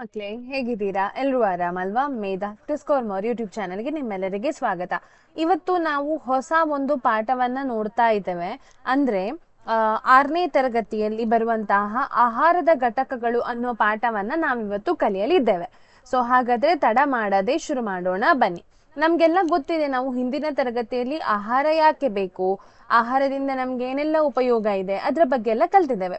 ಮಕ್ಕಳೇ, ಹೇಗಿದ್ದೀರಾ? ಎಲ್ಲರೂ ಆರಾಮಲ್ವಾ? ಮೇಧಾ ಟಿಸ್ಕೋರ್ ಮೋರ್ ಯೂಟ್ಯೂಬ್ ಚಾನಲ್ಗೆ ನಿಮ್ಮೆಲ್ಲರಿಗೆ ಸ್ವಾಗತ. ಇವತ್ತು ನಾವು ಹೊಸ ಒಂದು ಪಾಠವನ್ನ ನೋಡ್ತಾ ಇದ್ದೇವೆ. ಅಂದ್ರೆ ಆರನೇ ತರಗತಿಯಲ್ಲಿ ಬರುವಂತಹ ಆಹಾರದ ಘಟಕಗಳು ಅನ್ನೋ ಪಾಠವನ್ನ ನಾವಿವತ್ತು ಕಲಿಯಲಿದ್ದೇವೆ. ಸೊ ಹಾಗಾದ್ರೆ ತಡ ಮಾಡದೆ ಶುರು ಮಾಡೋಣ, ಬನ್ನಿ. ನಮ್ಗೆಲ್ಲ ಗೊತ್ತಿದೆ, ನಾವು ಹಿಂದಿನ ತರಗತಿಯಲ್ಲಿ ಆಹಾರ ಯಾಕೆ ಬೇಕು? ಆಹಾರದಿಂದ ನಮ್ಗೆ ಏನೆಲ್ಲ ಉಪಯೋಗ ಇದೆ? ಅದ್ರ ಬಗ್ಗೆ ಎಲ್ಲ ಕಲ್ತಿದ್ದೇವೆ.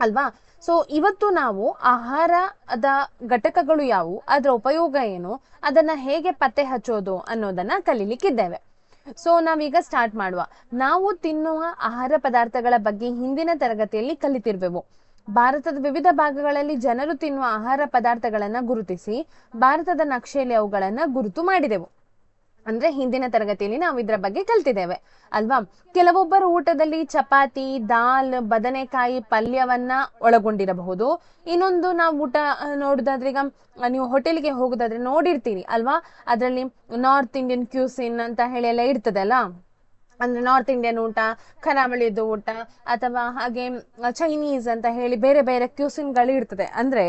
ಅಲ್ವಾ? ಸೊ ಇವತ್ತು ನಾವು ಆಹಾರದ ಘಟಕಗಳು ಯಾವುವು? ಅದರ ಉಪಯೋಗ ಏನು? ಅದನ್ನ ಹೇಗೆ ಪತ್ತೆ ಹಚ್ಚೋದು ಅನ್ನೋದನ್ನ ಕಲೀಲಿಕ್ಕಿದ್ದೇವೆ. ಸೊ ನಾವೀಗ ಸ್ಟಾರ್ಟ್ ಮಾಡುವ. ನಾವು ತಿನ್ನುವ ಆಹಾರ ಪದಾರ್ಥಗಳ ಬಗ್ಗೆ ಹಿಂದಿನ ತರಗತಿಯಲ್ಲಿ ಕಲಿತಿರ್ವೆವು. ಭಾರತದ ವಿವಿಧ ಭಾಗಗಳಲ್ಲಿ ಜನರು ತಿನ್ನುವ ಆಹಾರ ಪದಾರ್ಥಗಳನ್ನ ಗುರುತಿಸಿ, ಭಾರತದ ನಕ್ಷೆಯಲ್ಲಿ ಅವುಗಳನ್ನ ಗುರುತು ಮಾಡಿದೆವು. ಅಂದ್ರೆ ಹಿಂದಿನ ತರಗತಿಯಲ್ಲಿ ನಾವು ಇದರ ಬಗ್ಗೆ ಕಲ್ತಿದ್ದೇವೆ, ಅಲ್ವಾ? ಕೆಲವೊಬ್ಬರು ಊಟದಲ್ಲಿ ಚಪಾತಿ, ದಾಲ್, ಬದನೆಕಾಯಿ ಪಲ್ಯವನ್ನ ಒಳಗೊಂಡಿರಬಹುದು. ಇನ್ನೊಂದು ನಾವು ಊಟ ನೋಡುದಾದ್ರೆ ಈಗ ನೀವು ಹೋಟೆಲ್ಗೆ ಹೋಗುದಾದ್ರೆ ನೋಡಿರ್ತೀರಿ, ಅಲ್ವಾ? ಅದರಲ್ಲಿ ನಾರ್ತ್ ಇಂಡಿಯನ್ ಕ್ಯೂಸಿನ್ ಅಂತ ಹೇಳಿ ಎಲ್ಲ ಇರ್ತದಲ್ಲ? ಅಂದ್ರೆ ನಾರ್ತ್ ಇಂಡಿಯನ್ ಊಟ, ಕರಾವಳಿದು ಊಟ, ಅಥವಾ ಹಾಗೆ ಚೈನೀಸ್ ಅಂತ ಹೇಳಿ ಬೇರೆ ಬೇರೆ ಕ್ಯೂಸಿನ್ಗಳು ಇರ್ತದೆ. ಅಂದ್ರೆ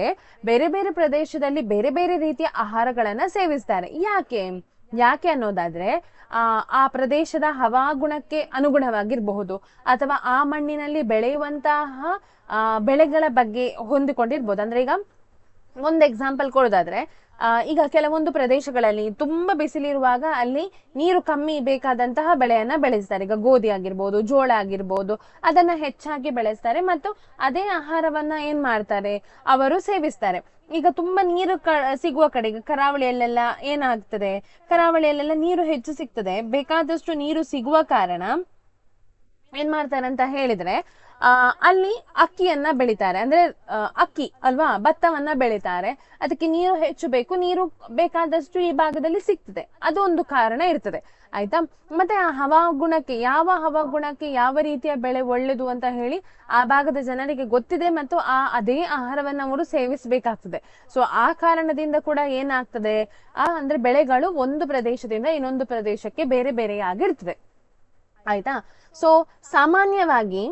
ಬೇರೆ ಬೇರೆ ಪ್ರದೇಶದಲ್ಲಿ ಬೇರೆ ಬೇರೆ ರೀತಿಯ ಆಹಾರಗಳನ್ನ ಸೇವಿಸ್ತಾರೆ. ಯಾಕೆ? ಯಾಕೆ ಅನ್ನೋದಾದ್ರೆ, ಆ ಆ ಪ್ರದೇಶದ ಹವಾಗುಣಕ್ಕೆ ಅನುಗುಣವಾಗಿರಬಹುದು. ಅಥವಾ ಆ ಮಣ್ಣಿನಲ್ಲಿ ಬೆಳೆಯುವಂತಹ ಬೆಳೆಗಳ ಬಗ್ಗೆ ಹೊಂದಿಕೊಂಡಿರ್ಬೋದು. ಅಂದ್ರೆ ಈಗ ಒಂದು ಎಕ್ಸಾಂಪಲ್ ಕೊಡೋದಾದ್ರೆ ಈಗ ಕೆಲವೊಂದು ಪ್ರದೇಶಗಳಲ್ಲಿ ತುಂಬಾ ಬಿಸಿಲಿರುವಾಗ ಅಲ್ಲಿ ನೀರು ಕಮ್ಮಿ ಬೇಕಾದಂತಹ ಬೆಳೆಯನ್ನ ಬೆಳೆಸ್ತಾರೆ. ಈಗ ಗೋಧಿ ಆಗಿರ್ಬೋದು, ಜೋಳ ಆಗಿರ್ಬೋದು, ಅದನ್ನ ಹೆಚ್ಚಾಗಿ ಬೆಳೆಸ್ತಾರೆ. ಮತ್ತು ಅದೇ ಆಹಾರವನ್ನ ಏನ್ ಮಾಡ್ತಾರೆ? ಅವರು ಸೇವಿಸ್ತಾರೆ. ಈಗ ತುಂಬಾ ನೀರು ಸಿಗುವ ಕಡೆ, ಈಗ ಕರಾವಳಿಯಲ್ಲೆಲ್ಲ ಏನಾಗ್ತದೆ? ಕರಾವಳಿಯಲ್ಲೆಲ್ಲ ನೀರು ಹೆಚ್ಚು ಸಿಗ್ತದೆ. ಬೇಕಾದಷ್ಟು ನೀರು ಸಿಗುವ ಕಾರಣ ಏನ್ ಮಾಡ್ತಾರೆ ಅಂತ ಹೇಳಿದ್ರೆ ಅಲ್ಲಿ ಅಕ್ಕಿಯನ್ನ ಬೆಳಿತಾರೆ. ಅಂದ್ರೆ ಅಕ್ಕಿ ಅಲ್ವಾ, ಭತ್ತವನ್ನ ಬೆಳಿತಾರೆ. ಅದಕ್ಕೆ ನೀರು ಹೆಚ್ಚು ಬೇಕು. ನೀರು ಬೇಕಾದಷ್ಟು ಈ ಭಾಗದಲ್ಲಿ ಸಿಗ್ತದೆ. ಅದು ಒಂದು ಕಾರಣ ಇರ್ತದೆ. ಆಯ್ತಾ? ಮತ್ತೆ ಆ ಹವಾಗುಣಕ್ಕೆ ಯಾವ ಹವಾಗುಣಕ್ಕೆ ಯಾವ ರೀತಿಯ ಬೆಳೆ ಒಳ್ಳೇದು ಅಂತ ಹೇಳಿ ಆ ಭಾಗದ ಜನರಿಗೆ ಗೊತ್ತಿದೆ ಮತ್ತು ಆ ಅದೇ ಆಹಾರವನ್ನ ಅವರು ಸೇವಿಸಬೇಕಾಗ್ತದೆ. ಸೊ ಆ ಕಾರಣದಿಂದ ಕೂಡ ಏನಾಗ್ತದೆ? ಆ, ಅಂದ್ರೆ ಬೆಳೆಗಳು ಒಂದು ಪ್ರದೇಶದಿಂದ ಇನ್ನೊಂದು ಪ್ರದೇಶಕ್ಕೆ ಬೇರೆ ಬೇರೆಯಾಗಿರ್ತದೆ. ಆಯ್ತಾ? ಸೊ ಸಾಮಾನ್ಯವಾಗಿ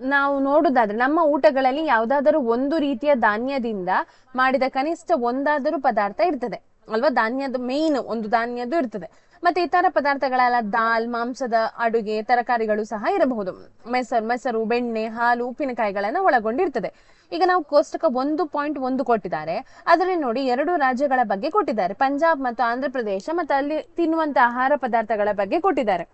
ನಾವು ನೋಡುದಾದ್ರೆ ನಮ್ಮ ಊಟಗಳಲ್ಲಿ ಯಾವುದಾದರೂ ಒಂದು ರೀತಿಯ ಧಾನ್ಯದಿಂದ ಮಾಡಿದ ಕನಿಷ್ಠ ಒಂದಾದರೂ ಪದಾರ್ಥ ಇರ್ತದೆ. ಅಲ್ವಾ? ಧಾನ್ಯದ ಮೇನ್ ಒಂದು ಧಾನ್ಯದ್ದು ಇರ್ತದೆ. ಮತ್ತೆ ಇತರ ಪದಾರ್ಥಗಳೆಲ್ಲ, ದಾಲ್, ಮಾಂಸದ ಅಡುಗೆ, ತರಕಾರಿಗಳು ಸಹ ಇರಬಹುದು. ಮೆಸರು ಮೆಸರು, ಬೆಣ್ಣೆ, ಹಾಲು, ಉಪ್ಪಿನಕಾಯಿಗಳನ್ನ ಒಳಗೊಂಡಿರ್ತದೆ. ಈಗ ನಾವು ಕೋಷ್ಟಕ ಒಂದು ಪಾಯಿಂಟ್ ಒಂದು ಕೊಟ್ಟಿದ್ದಾರೆ. ಅದರಲ್ಲಿ ನೋಡಿ ಎರಡು ರಾಜ್ಯಗಳ ಬಗ್ಗೆ ಕೊಟ್ಟಿದ್ದಾರೆ. ಪಂಜಾಬ್ ಮತ್ತು ಆಂಧ್ರ ಪ್ರದೇಶ ಮತ್ತು ಅಲ್ಲಿ ತಿನ್ನುವಂತ ಆಹಾರ ಪದಾರ್ಥಗಳ ಬಗ್ಗೆ ಕೊಟ್ಟಿದ್ದಾರೆ.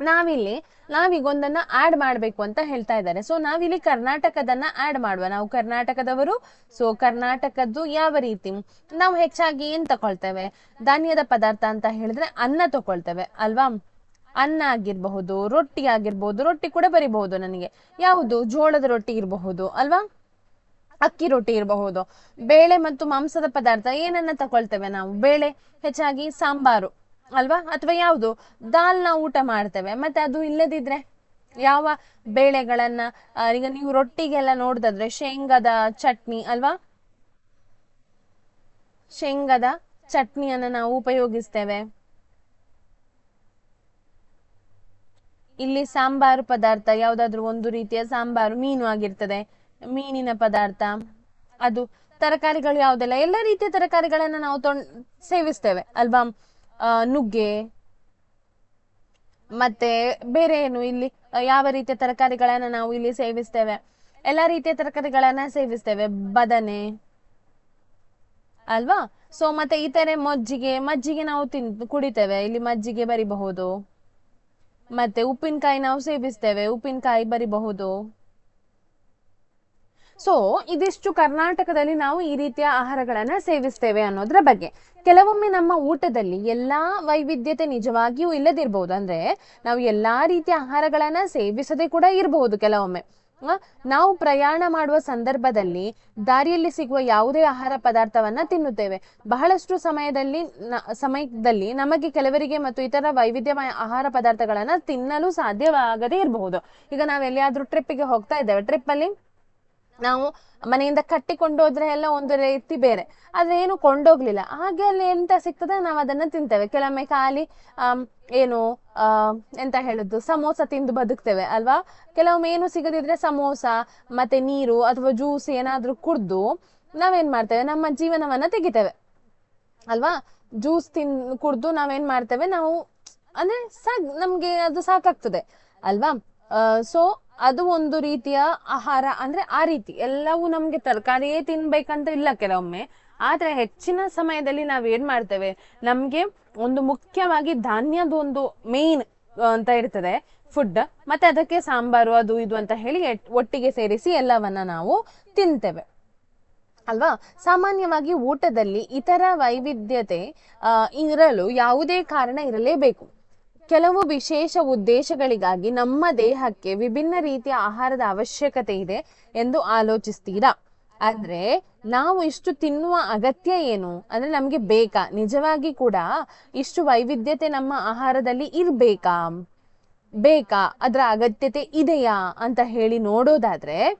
ನಾವಿಲ್ಲಿ ನಾವೀಗ ಒಂದನ್ನ ಆಡ್ ಮಾಡ್ಬೇಕು ಅಂತ ಹೇಳ್ತಾ ಇದ್ದಾರೆ. ಸೊ ನಾವಿಲ್ಲಿ ಕರ್ನಾಟಕದನ್ನ ಆಡ್ ಮಾಡುವ. ನಾವು ಕರ್ನಾಟಕದವರು ಸೊ ಕರ್ನಾಟಕದ್ದು ಯಾವ ರೀತಿ? ನಾವು ಹೆಚ್ಚಾಗಿ ಏನ್ ತಗೊಳ್ತೇವೆ? ಧಾನ್ಯದ ಪದಾರ್ಥ ಅಂತ ಹೇಳಿದ್ರೆ ಅನ್ನ ತಕೊಳ್ತೇವೆ ಅಲ್ವಾ? ಅನ್ನ ಆಗಿರಬಹುದು, ರೊಟ್ಟಿ ಆಗಿರ್ಬಹುದು, ರೊಟ್ಟಿ ಕೂಡ ಬರಿಬಹುದು ನನಗೆ. ಯಾವುದು? ಜೋಳದ ರೊಟ್ಟಿ ಇರಬಹುದು, ಅಲ್ವಾ? ಅಕ್ಕಿ ರೊಟ್ಟಿ ಇರಬಹುದು. ಬೇಳೆ ಮತ್ತು ಮಾಂಸದ ಪದಾರ್ಥ ಏನನ್ನ ತಗೊಳ್ತೇವೆ ನಾವು? ಬೇಳೆ, ಹೆಚ್ಚಾಗಿ ಸಾಂಬಾರು. ಅಲ್ವಾ? ಅಥವಾ ಯಾವುದು? ದಾಲ್ನ ಊಟ ಮಾಡ್ತೇವೆ. ಮತ್ತೆ ಅದು ಇಲ್ಲದಿದ್ರೆ ಯಾವ ಬೇಳೆಗಳನ್ನ ಈಗ ನೀವು ರೊಟ್ಟಿಗೆಲ್ಲ ನೋಡ್ದಾದ್ರೆ ಶೇಂಗದ ಚಟ್ನಿ ಅಲ್ವಾ? ಶೇಂಗದ ಚಟ್ನಿಯನ್ನ ನಾವು ಉಪಯೋಗಿಸ್ತೇವೆ. ಇಲ್ಲಿ ಸಾಂಬಾರು ಪದಾರ್ಥ, ಯಾವ್ದಾದ್ರು ಒಂದು ರೀತಿಯ ಸಾಂಬಾರು, ಮೀನು ಆಗಿರ್ತದೆ. ಮೀನಿನ ಪದಾರ್ಥ, ಅದು ತರಕಾರಿಗಳು ಯಾವ್ದೆಲ್ಲ? ಎಲ್ಲ ರೀತಿಯ ತರಕಾರಿಗಳನ್ನ ನಾವು ತೊಂಡ್ ಸೇವಿಸ್ತೇವೆ ಅಲ್ವಾ? ನುಗ್ಗೆ, ಮತ್ತೆ ಬೇರೆ ಏನು ಇಲ್ಲಿ ಯಾವ ರೀತಿಯ ತರಕಾರಿಗಳನ್ನ ನಾವು ಇಲ್ಲಿ ಸೇವಿಸ್ತೇವೆ? ಎಲ್ಲಾ ರೀತಿಯ ತರಕಾರಿಗಳನ್ನ ಸೇವಿಸ್ತೇವೆ. ಬದನೆ, ಅಲ್ವಾ? ಸೊ ಮತ್ತೆ ಇತರೆ ಮಜ್ಜಿಗೆ ಮಜ್ಜಿಗೆ ನಾವು ತಿನ್, ಕುಡಿತೇವೆ. ಇಲ್ಲಿ ಮಜ್ಜಿಗೆ ಬರಿಬಹುದು. ಮತ್ತೆ ಉಪ್ಪಿನಕಾಯಿ ನಾವು ಸೇವಿಸ್ತೇವೆ. ಉಪ್ಪಿನಕಾಯಿ ಬರಿಬಹುದು. ಸೊ ಇದಿಷ್ಟು ಕರ್ನಾಟಕದಲ್ಲಿ ನಾವು ಈ ರೀತಿಯ ಆಹಾರಗಳನ್ನ ಸೇವಿಸ್ತೇವೆ ಅನ್ನೋದ್ರ ಬಗ್ಗೆ. ಕೆಲವೊಮ್ಮೆ ನಮ್ಮ ಊಟದಲ್ಲಿ ಎಲ್ಲಾ ವೈವಿಧ್ಯತೆ ನಿಜವಾಗಿಯೂ ಇಲ್ಲದಿರಬಹುದು ಅಂದ್ರೆ ನಾವು ಎಲ್ಲಾ ರೀತಿಯ ಆಹಾರಗಳನ್ನ ಸೇವಿಸದೆ ಕೂಡ ಇರಬಹುದು ಕೆಲವೊಮ್ಮೆ. ನಾವು ಪ್ರಯಾಣ ಮಾಡುವ ಸಂದರ್ಭದಲ್ಲಿ ದಾರಿಯಲ್ಲಿ ಸಿಗುವ ಯಾವುದೇ ಆಹಾರ ಪದಾರ್ಥವನ್ನ ತಿನ್ನುತ್ತೇವೆ. ಬಹಳಷ್ಟು ಸಮಯದಲ್ಲಿ ಸಮಯದಲ್ಲಿ ನಮಗೆ ಕೆಲವರಿಗೆ ಮತ್ತು ಇತರ ವೈವಿಧ್ಯಮಯ ಆಹಾರ ಪದಾರ್ಥಗಳನ್ನ ತಿನ್ನಲು ಸಾಧ್ಯವಾಗದೇ ಇರಬಹುದು. ಈಗ ನಾವು ಎಲ್ಲಿಯಾದ್ರೂ ಟ್ರಿಪ್ಪಿಗೆ ಹೋಗ್ತಾ ಇದ್ದೇವೆ. ಟ್ರಿಪ್ ಅಲ್ಲಿ ನಾವು ಮನೆಯಿಂದ ಕಟ್ಟಿಕೊಂಡು ಹೋದ್ರೆ ಎಲ್ಲ ಒಂದು ರೀತಿ ಬೇರೆ. ಆದ್ರೆ ಏನು ಕೊಂಡೋಗ್ಲಿಲ್ಲ. ಹಾಗೆ ಅಲ್ಲಿ ಎಂತ ಸಿಗ್ತದೆ ನಾವು ಅದನ್ನ ತಿಂತೇವೆ. ಕೆಲವೊಮ್ಮೆ ಖಾಲಿ ಏನು ಎಂತ ಹೇಳುದು, ಸಮೋಸ ತಿಂದು ಬದುಕ್ತೇವೆ ಅಲ್ವಾ? ಕೆಲವೊಮ್ಮೆ ಏನು ಸಿಗದಿದ್ರೆ ಸಮೋಸ, ಮತ್ತೆ ನೀರು ಅಥವಾ ಜ್ಯೂಸ್ ಏನಾದ್ರೂ ಕುಡ್ದು ನಾವೇನ್ ಮಾಡ್ತೇವೆ? ನಮ್ಮ ಜೀವನವನ್ನ ತೆಗಿತೇವೆ. ಅಲ್ವಾ? ಜ್ಯೂಸ್ ತಿನ್, ಕುಡ್ದು ನಾವೇನ್ ಮಾಡ್ತೇವೆ? ನಾವು, ಅಂದ್ರೆ ಸಾಕ್, ನಮ್ಗೆ ಅದು ಸಾಕಾಗ್ತದೆ. ಅಲ್ವಾ? ಸೊ ಅದು ಒಂದು ರೀತಿಯ ಆಹಾರ ಅಂದ್ರೆ ಆ ರೀತಿ. ಎಲ್ಲವೂ ನಮ್ಗೆ ತರಕಾರಿಯೇ ತಿನ್ಬೇಕಂತ ಇಲ್ಲ ಕೆಲವೊಮ್ಮೆ. ಆದ್ರೆ ಹೆಚ್ಚಿನ ಸಮಯದಲ್ಲಿ ನಾವ್ ಏನ್ ಮಾಡ್ತೇವೆ? ನಮ್ಗೆ ಒಂದು ಮುಖ್ಯವಾಗಿ ಧಾನ್ಯದ ಒಂದು ಮೇನ್ ಅಂತ ಇರ್ತದೆ. ಫುಡ್ ಮತ್ತೆ ಅದಕ್ಕೆ ಸಾಂಬಾರು, ಅದು ಇದು ಅಂತ ಹೇಳಿ ಒಟ್ಟಿಗೆ ಸೇರಿಸಿ ಎಲ್ಲವನ್ನ ನಾವು ತಿಂತೇವೆ. ಅಲ್ವಾ? ಸಾಮಾನ್ಯವಾಗಿ ಊಟದಲ್ಲಿ ಇತರ ವೈವಿಧ್ಯತೆ ಇರಲು ಯಾವುದೇ ಕಾರಣ ಇರಲೇಬೇಕು. ಕೆಲವು ವಿಶೇಷ ಉದ್ದೇಶಗಳಿಗಾಗಿ ನಮ್ಮ ದೇಹಕ್ಕೆ ವಿಭಿನ್ನ ರೀತಿಯ ಆಹಾರದ ಅವಶ್ಯಕತೆ ಇದೆ ಎಂದು ಆಲೋಚಿಸ್ತೀರಾ? ಅಂದ್ರೆ ನಾವು ಇಷ್ಟು ತಿನ್ನುವ ಅಗತ್ಯ ಏನು? ಅಂದ್ರೆ ನಮ್ಗೆ ಬೇಕಾ? ನಿಜವಾಗಿ ಕೂಡ ಇಷ್ಟು ವೈವಿಧ್ಯತೆ ನಮ್ಮ ಆಹಾರದಲ್ಲಿ ಇರ್ಬೇಕಾ? ಬೇಕಾ? ಅದರ ಅಗತ್ಯತೆ ಇದೆಯಾ ಅಂತ ಹೇಳಿ ನೋಡೋದಾದ್ರೆ,